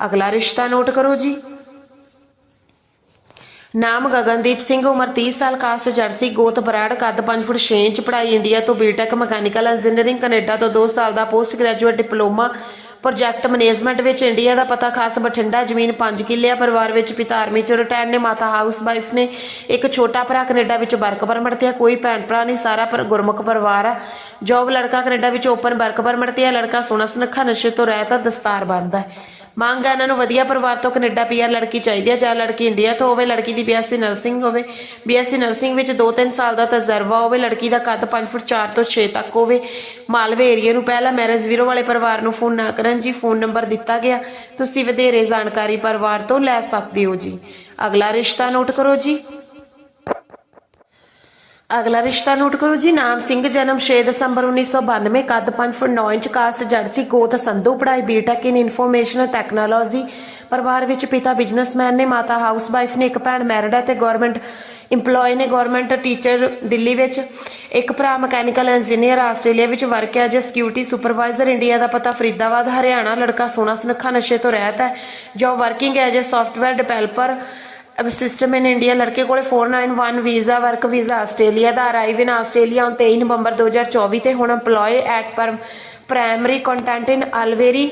ਅਗਲਾ ਰਿਸ਼ਤਾ ਨੋਟ ਕਰੋ ਜੀ। ਨਾਮ ਗਗਨਦੀਪ ਸਿੰਘ, ਉਮਰ 30 ਸਾਲ, ਕਾਸਟ ਜਰਸੀ, ਗੋਤ ਬਰਾੜ, ਕੱਦ 5 ਫੁੱਟ 6 ਇੰਚ, ਪੜ੍ਹਾਈ ਇੰਡੀਆ ਤੋਂ B Tech mechanical engineering, Canada ਤੋਂ 2 ਸਾਲ ਦਾ post graduate diploma, project management ਵਿੱਚ ਇੰਡੀਆ ਦਾ ਪਤਾ ਖਾਸ ਬਠਿੰਡਾ, ਜ਼ਮੀਨ 5 ਕਿੱਲੇ ਆ, ਪਰਿਵਾਰ ਵਿੱਚ ਪਿਤਾ ਆਰਮੀ ਚ ਰਿਟਾਇਰ ਨੇ, ਮਾਤਾ ਹਾਊਸ ਵਾਈਫ ਨੇ, ਇੱਕ ਛੋਟਾ ਭਰਾ ਕੈਨੇਡਾ ਵਿੱਚ ਵਰਕ ਪਰਮਿਟ ਤੇ ਆ, ਕੋਈ ਭੈਣ ਭਰਾ ਨਹੀਂ, ਸਾਰਾ ਪਰ ਗੁਰਮੁਖ ਪਰਿਵਾਰ ਆ। ਜੋਬ ਲੜਕਾ ਕੈਨੇਡਾ ਵਿੱਚ ਓਪਨ ਵਰਕ ਪਰਮਿਟ ਤੇ ਆ, ਲੜਕਾ ਸੋਹਣਾ ਸੁਨੱਖਾ, ਨਸ਼ੇ ਤੋਂ ਰਹਿਤ ਆ, ਦਸਤਾਰ ਬੰਨਦਾ ਹੈ ਮੰਗ ਹੈ ਇਹਨਾਂ ਨੂੰ ਵਧੀਆ ਪਰਿਵਾਰ ਤੋਂ ਕੈਨੇਡਾ ਪੀਆਰ ਲੜਕੀ ਚਾਹੀਦੀ ਹੈ, ਜਾਂ ਲੜਕੀ ਇੰਡੀਆ ਤੋਂ ਹੋਵੇ, ਲੜਕੀ ਦੀ ਬੀਐਸਸੀ ਨਰਸਿੰਗ ਹੋਵੇ। ਬੀਐਸਸੀ ਨਰਸਿੰਗ ਵਿੱਚ 2-3 ਸਾਲ ਦਾ ਤਜਰਬਾ ਹੋਵੇ, ਲੜਕੀ ਦਾ ਕੱਦ 5 ਫੁੱਟ 4 ਤੋਂ 6 ਤੱਕ ਹੋਵੇ। ਮਾਲਵੇ ਏਰੀਆ ਨੂੰ ਪਹਿਲਾ ਮੈਰਿਜ ਵੀਰੋ ਵਾਲੇ ਪਰਿਵਾਰ ਨੂੰ ਫੋਨ ਨਾ ਕਰਨ ਜੀ, ਫੋਨ ਨੰਬਰ ਦਿੱਤਾ ਗਿਆ। ਤੁਸੀਂ ਵਧੇਰੇ ਜਾਣਕਾਰੀ ਪਰਿਵਾਰ ਤੋਂ ਲੈ ਸਕਦੇ ਹੋ ਜੀ। ਅਗਲਾ ਰਿਸ਼ਤਾ ਨੋਟ ਕਰੋ ਜੀ। ਅਗਲਾ ਰਿਸ਼ਤਾ ਨੋਟ ਕਰੋ ਜੀ, ਨਾਮ ਸਿੰਘ, ਜਨਮ 6 ਦਸੰਬਰ 1992 ਕੱਦ 5 ਫੁੱਟ 9 ਇੰਚ ਕਾਸਟ ਜਰਸੀ ਗੋਤ ਸੰਧੂ, ਪੜ੍ਹਾਈ ਬੀਟੈਕ ਇਨ ਇਨਫੋਰਮੇਸ਼ਨ ਟੈਕਨੋਲੋਜੀ ਪਰਿਵਾਰ ਵਿੱਚ ਪਿਤਾ ਬਿਜ਼ਨਸਮੈਨ ਨੇ, ਮਾਤਾ ਹਾਊਸ ਨੇ, ਇੱਕ ਭੈਣ ਮੈਰਿਡ ਹੈ ਤੇ ਗਵਰਨਮੈਂਟ EMPLOYE ਨੇ ਗਵਰਨਮੈਂਟ ਟੀਚਰ ਦਿੱਲੀ ਵਿੱਚ, ਇੱਕ ਭਰਾ ਮਕੈਨੀਕਲ ਇੰਜੀਨੀਅਰ ਆਸਟ੍ਰੇਲੀਆ ਵਿੱਚ ਵਰਕ ਹੈ, ਜੇ ਸਿਕਿਉਰਿਟੀ ਸੁਪਰਵਾਈਜ਼ਰ ਇੰਡੀਆ ਦਾ ਪਤਾ, ਫਰੀਦਾਬਾਦ, ਹਰਿਆਣਾ, ਲੜਕਾ ਸੋਨਾ ਸੁਨੱਖਾ ਨਸ਼ੇ ਤੋਂ ਰਹਿਤ ਹੈ ਜੋ working as a software developer system in India ਲੜਕੇ ਕੋਲੇ 491 visa work visa Australia the arrive in Australia on 23 November 2024 ਤੇ ਹੁਣ EMPLOYE at primary content in ਅਲਵੇਰੀ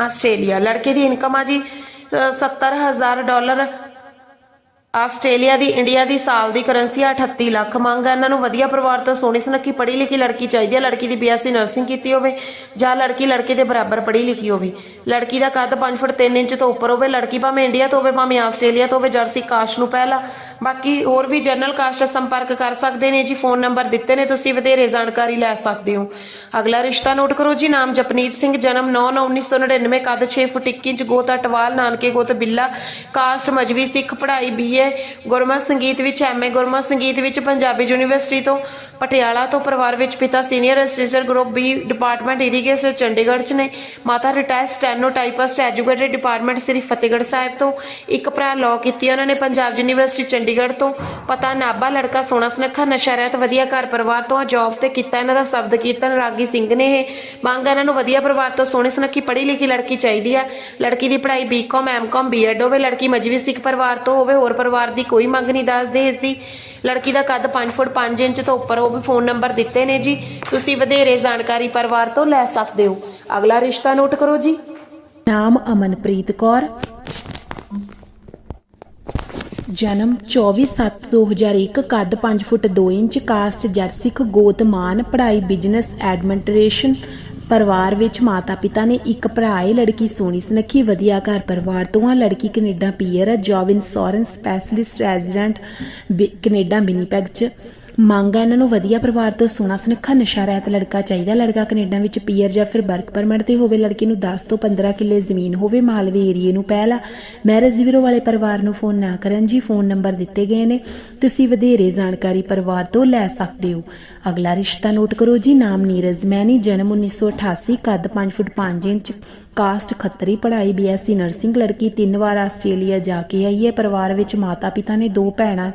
Australia. ਲੜਕੇ ਦੀ ਇਨਕਮ ਆ ਜੀ ਅ, 70000 ਡਾਲਰ ਆਸਟ੍ਰੇਲੀਆ ਦੀ, ਇੰਡੀਆ ਦੀ ਸਾਲ ਦੀ ਕਰੰਸੀ ਆ 38 ਲੱਖ ਮੰਗ ਹੈ ਇਹਨਾਂ ਨੂੰ ਵਧੀਆ ਪਰਿਵਾਰ ਤੋਂ ਸੋਹਣੀ ਸੁਨੱਖੀ ਪੜ੍ਹੀ ਲਿਖੀ ਲੜਕੀ ਚਾਹੀਦੀ ਹੈ ਲੜਕੀ ਦੀ ਬੀਐਸਸੀ ਨਰਸਿੰਗ ਕੀਤੀ ਹੋਵੇ ਜਾਂ ਲੜਕੀ ਲੜਕੇ ਦੇ ਬਰਾਬਰ ਪੜ੍ਹੀ ਲਿਖੀ ਹੋਵੇ। ਲੜਕੀ ਦਾ ਕੱਦ 5 ਫੁੱਟ 3 ਇੰਚ ਤੋਂ ਉੱਪਰ ਹੋਵੇ। ਲੜਕੀ ਭਾਵੇਂ ਇੰਡੀਆ ਤੋਂ ਹੋਵੇ, ਭਾਵੇਂ ਆਸਟ੍ਰੇਲੀਆ ਤੋਂ ਹੋਵੇ, ਜਰਸੀ ਕਾਸਟ ਨੂੰ ਪਹਿਲਾ। ਬਾਕੀ ਹੋਰ ਵੀ ਜਨਰਲ ਕਾਸਟ ਨਾਲ ਸੰਪਰਕ ਕਰ ਸਕਦੇ ਨੇ ਜੀ। ਫੋਨ ਨੰਬਰ ਦਿੱਤੇ ਨੇ, ਤੁਸੀਂ ਵਧੇਰੇ ਜਾਣਕਾਰੀ ਲੈ ਸਕਦੇ ਹੋ। ਅਗਲਾ ਰਿਸ਼ਤਾ ਨੋਟ ਕਰੋ ਜੀ। ਨਾਮ ਜਪਨੀਤ ਸਿੰਘ, ਜਨਮ 9/9/1999 ਕੱਦ 6 ਫੁੱਟ 21 ਇੰਚ, ਗੋਤ ਅਟਵਾਲ, ਨਾਨਕੇ ਗੋਤ ਬਿੱਲਾ, ਕਾਸਟ ਮਜਵੀ, ਸਿੱਖ ਪੜ੍ਹਾਈ ਬੀਏ ਗੁਰਮਤ ਸੰਗੀਤ ਵਿੱਚ ਐਮਏ ਗੁਰਮਤ ਸੰਗੀਤ ਵਿੱਚ ਪੰਜਾਬੀ ਯੂਨੀਵਰਸਿਟੀ ਤੋਂ ਪਟਿਆਲਾ ਤੋਂ ਪਰਿਵਾਰ ਵਿੱਚ ਪਿਤਾ senior assistant group B department irrigation Chandigarh ਚ ਨੇ। ਮਾਤਾ retire steno educated department Shri Fatehgarh Sahib ਤੋਂ ਇੱਕ ਭਰਾ ਲਾਅ ਕੀਤੀ ਉਹਨਾਂ ਨੇ ਪੰਜਾਬ ਯੂਨੀਵਰਸਿਟੀ ਚੰਡੀਗੜ੍ਹ ਤੋਂ। ਪਤਾ ਨਾਬਾ ਲੜਕਾ ਸੋਹਣਾ ਸੁਨੱਖਾ ਨਸ਼ਾ ਰਹਿਤ ਵਧੀਆ ਘਰ ਪਰਿਵਾਰ ਤੋਂ ਜੌਬ ਤੇ ਕੀਤਾ ਇਹਨਾਂ ਦਾ ਸ਼ਬਦ ਕੀਰਤਨ, ਰਾਗੀ ਸਿੰਘ ਨੇ ਇਹ। ਮੰਗ ਇਹਨਾਂ ਨੂੰ ਵਧੀਆ ਪਰਿਵਾਰ ਤੋਂ ਸੋਹਣੀ ਸੁਨੱਖੀ ਪੜ੍ਹੀ ਲਿਖੀ ਲੜਕੀ ਚਾਹੀਦੀ ਹੈ ਲੜਕੀ ਦੀ ਪੜ੍ਹਾਈ ਬੀਕਾਮ ਐਮਕਾਮ ਬੀਐਡ ਹੋਵੇ, ਲੜਕੀ ਮਜਬੀ ਸਿੱਖ ਪਰਿਵਾਰ ਤੋਂ ਹੋਵੇ, ਹੋਰ ਪਰਿਵਾਰ ਦੀ ਕੋਈ ਮੰਗ ਨਹੀਂ ਦੱਸਦੇ ਇਸ ਦੀ। ਲੜਕੀ ਦਾ ਕੱਦ 5 ਫੁੱਟ 5 ਇੰਚ ਤੋਂ ਉੱਪਰ ਹੋਵੇ ਫੋਨ ਨੰਬਰ ਦਿੱਤੇ ਨੇ ਜੀ। ਤੁਸੀਂ ਵਧੇਰੇ ਜਾਣਕਾਰੀ ਪਰਿਵਾਰ ਤੋਂ ਲੈ ਸਕਦੇ ਹੋ। ਅਗਲਾ ਰਿਸ਼ਤਾ ਨੋਟ ਕਰੋ ਜੀ। ਨਾਮ ਅਮਨਪ੍ਰੀਤ ਕੌਰ। ਜਨਮ 24/7/2001 ਕੱਦ 5 ਫੁੱਟ 2 ਇੰਚ, ਕਾਸਟ ਜਰਸਿਕ ਗੋਤ ਮਾਨ ਪੜ੍ਹਾਈ ਬਿਜ਼ਨਸ ਐਡਮਿਨਿਸਟ੍ਰੇਸ਼ਨ ਪਰਿਵਾਰ ਵਿੱਚ ਮਾਤਾ ਪਿਤਾ ਨੇ ਇੱਕ ਭਰਾ ਏ ਲੜਕੀ ਸੋਹਣੀ ਸੁਨੱਖੀ, ਵਧੀਆ ਘਰ ਪਰਿਵਾਰ ਤੋਂ ਆ ਲੜਕੀ ਕੈਨੇਡਾ ਪੀਅਰ ਹੈ। Job insurance specialist resident Canada Winnipeg ਚ। ਮੰਗ ਹੈ ਇਹਨਾਂ ਨੂੰ ਵਧੀਆ ਪਰਿਵਾਰ ਤੋਂ ਸੋਹਣਾ ਸੁਨੱਖਾ ਨਸ਼ਾ ਰਹਿਤ ਲੜਕਾ ਚਾਹੀਦਾ। ਲੜਕਾ ਕੈਨੇਡਾ ਵਿੱਚ ਪੀਅਰ ਜਾਂ ਫਿਰ ਵਰਕ ਪਰਮਿਟ ਤੇ ਹੋਵੇ, ਲੜਕੀ ਨੂੰ 10 ਤੋਂ 15 ਕਿੱਲੇ ਜ਼ਮੀਨ ਹੋਵੇ, ਮਾਲਵੇ ਏਰੀਏ ਨੂੰ ਪਹਿਲਾ ਮੈਰਿਜ ਬਿਊਰੋ ਵਾਲੇ ਪਰਿਵਾਰ ਨੂੰ ਫੋਨ ਨਾ ਕਰਨ ਜੀ, ਫੋਨ ਨੰਬਰ ਦਿੱਤੇ ਗਏ ਨੇ। ਤੁਸੀਂ ਵਧੇਰੇ ਜਾਣਕਾਰੀ ਪਰਿਵਾਰ ਤੋਂ ਲੈ ਸਕਦੇ ਹੋ। ਅਗਲਾ ਰਿਸ਼ਤਾ ਨੋਟ ਕਰੋ ਜੀ, ਨਾਮ ਨੀਰਜ ਮੈਨੀ, ਜਨਮ 1988 ਕੱਦ 5 ਫੁੱਟ 5 ਇੰਚ, ਕਾਸਟ ਖੱਤਰੀ, ਪੜ੍ਹਾਈ ਬੀਐਸਸੀ ਨਰਸਿੰਗ, ਲੜਕੀ ਤਿੰਨ ਵਾਰ ਆਸਟ੍ਰੇਲੀਆ ਜਾ ਕੇ ਆਈ ਹੈ। ਪਰਿਵਾਰ ਵਿੱਚ ਮਾਤਾ ਪਿਤਾ ਨੇ ਦੋ ਭੈਣਾਂ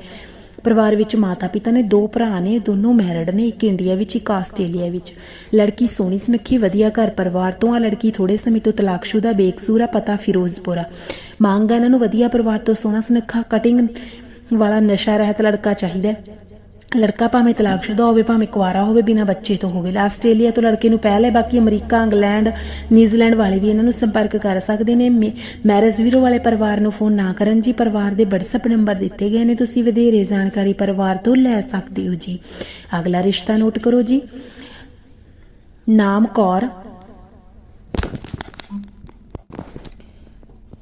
ਪਰਿਵਾਰ ਵਿੱਚ ਮਾਤਾ ਪਿਤਾ ਨੇ ਦੋ ਭਰਾ ਨੇ, ਦੋਨੋਂ ਮੈਰਿਡ ਨੇ, ਇੱਕ ਇੰਡੀਆ ਵਿੱਚ, ਇੱਕ ਆਸਟ੍ਰੇਲੀਆ ਵਿੱਚ। ਲੜਕੀ ਸੋਹਣੀ ਸੁਨੱਖੀ, ਵਧੀਆ ਘਰ ਪਰਿਵਾਰ ਤੋਂ ਆ, ਲੜਕੀ ਥੋੜੇ ਸਮੇਂ ਤੋਂ ਤਲਾਕਸ਼ੁਦਾ, ਬੇਕਸੂਰ ਆ, ਪਤਾ ਫਿਰੋਜ਼ਪੁਰਾ ਮੰਗ ਆ ਇਹਨਾਂ ਨੂੰ ਵਧੀਆ ਪਰਿਵਾਰ ਤੋਂ ਸੋਹਣਾ, ਸੁਨੱਖਾ ਕਟਿੰਗ ਵਾਲਾ ਨਸ਼ਾ ਰਹਿਤ ਲੜਕਾ ਚਾਹੀਦਾ ਲੜਕਾ ਭਾਵੇਂ ਤਲਾਕਸ਼ੁਦਾ ਹੋਵੇ, ਭਾਵੇਂ ਕੁਆਰਾ ਹੋਵੇ, ਬਿਨਾਂ ਬੱਚੇ ਤੋਂ ਹੋਵੇ। ਆਸਟ੍ਰੇਲੀਆ ਤੋਂ ਲੜਕੇ ਨੂੰ ਪਹਿਲ ਹੈ ਬਾਕੀ ਅਮਰੀਕਾ, ਇੰਗਲੈਂਡ, ਨਿਊਜ਼ੀਲੈਂਡ ਵਾਲੇ ਵੀ ਇਹਨਾਂ ਨੂੰ ਸੰਪਰਕ ਕਰ ਸਕਦੇ ਨੇ। ਮੈਰਿਜ ਵੀਰੋ ਵਾਲੇ ਪਰਿਵਾਰ ਨੂੰ ਫੋਨ ਨਾ ਕਰਨ ਜੀ। ਪਰਿਵਾਰ ਦੇ WhatsApp ਨੰਬਰ ਦਿੱਤੇ ਗਏ ਨੇ। ਤੁਸੀਂ ਵਧੇਰੇ ਜਾਣਕਾਰੀ ਪਰਿਵਾਰ ਤੋਂ ਲੈ ਸਕਦੇ ਹੋ ਜੀ। ਅਗਲਾ ਰਿਸ਼ਤਾ ਨੋਟ ਕਰੋ ਜੀ। ਨਾਮ ਕੌਰ।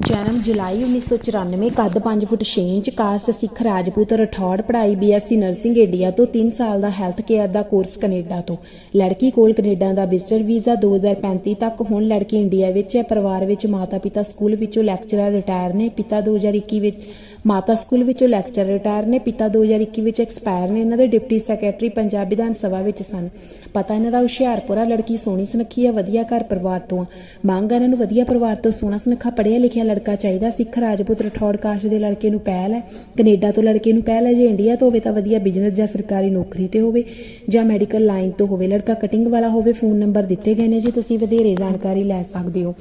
ਜਨਮ ਜੁਲਾਈ 1994 ਕੱਦ 5 foot 6 inch, caste Sikh Rajput Rathore, ਪੜ੍ਹਾਈ ਬੀਐਸਸੀ ਨਰਸਿੰਗ ਇੰਡੀਆ ਤੋਂ 3 ਸਾਲ ਦਾ ਹੈਲਥ ਕੇਅਰ ਦਾ ਕੋਰਸ ਕੈਨੇਡਾ ਤੋਂ। ਲੜਕੀ ਕੋਲ ਕੈਨੇਡਾ ਦਾ ਵਿਜ਼ਟਰ ਵੀਜ਼ਾ 2035 ਤੱਕ, ਹੁਣ ਲੜਕੀ ਇੰਡੀਆ ਵਿੱਚ ਹੈ। ਪਰਿਵਾਰ ਵਿੱਚ ਮਾਤਾ ਪਿਤਾ ਸਕੂਲ ਵਿੱਚੋਂ ਲੈਕਚਰਰ ਰਿਟਾਇਰ ਨੇ, ਪਿਤਾ 2021 ਵਿੱਚ ਮਾਤਾ ਸਕੂਲ ਵਿੱਚੋਂ ਲੈਕਚਰਰ ਰਿਟਾਇਰ ਨੇ, ਪਿਤਾ 2021 ਵਿੱਚ ਐਕਸਪਾਇਰ ਨੇ। ਇਹਨਾਂ ਦੇ ਡਿਪਟੀ ਸੈਕਟਰੀ ਪੰਜਾਬ ਵਿਧਾਨ ਸਭਾ ਵਿੱਚ ਸਨ। ਪਤਾ ਇਹਨਾਂ ਦਾ ਹੁਸ਼ਿਆਰਪੁਰਾ ਲੜਕੀ ਸੋਹਣੀ ਸੁਨੱਖੀ ਹੈ ਵਧੀਆ ਘਰ ਪਰਿਵਾਰ ਤੋਂ ਆ। ਮੰਗ ਇਹਨਾਂ ਨੂੰ ਵਧੀਆ ਪਰਿਵਾਰ ਤੋਂ ਸੋਹਣਾ ਸੁਨੱਖਾ, ਪੜ੍ਹਿਆ ਲਿਖਿਆ ਲੜਕਾ ਚਾਹੀਦਾ, ਸਿੱਖ ਰਾਜਪੂਤ ਰਠੌੜ ਕਾਸ਼ ਦੇ ਲੜਕੇ ਨੂੰ ਪਹਿਲ ਹੈ ਕੈਨੇਡਾ ਤੋਂ ਲੜਕੇ ਨੂੰ ਪਹਿਲ ਹੈ ਜੇ ਇੰਡੀਆ ਤੋਂ ਹੋਵੇ ਤਾਂ ਵਧੀਆ ਬਿਜ਼ਨਸ ਜਾਂ ਸਰਕਾਰੀ ਨੌਕਰੀ ਤੇ ਹੋਵੇ, ਜਾਂ ਮੈਡੀਕਲ ਲਾਈਨ ਤੋਂ ਹੋਵੇ। ਲੜਕਾ ਕਟਿੰਗ ਵਾਲਾ ਹੋਵੇ, ਫੋਨ ਨੰਬਰ ਦਿੱਤੇ ਗਏ ਨੇ ਜੀ, ਤੁਸੀਂ ਵਧੇਰੇ ਜਾਣਕਾਰੀ ਲੈ ਸਕਦੇ ਹੋ।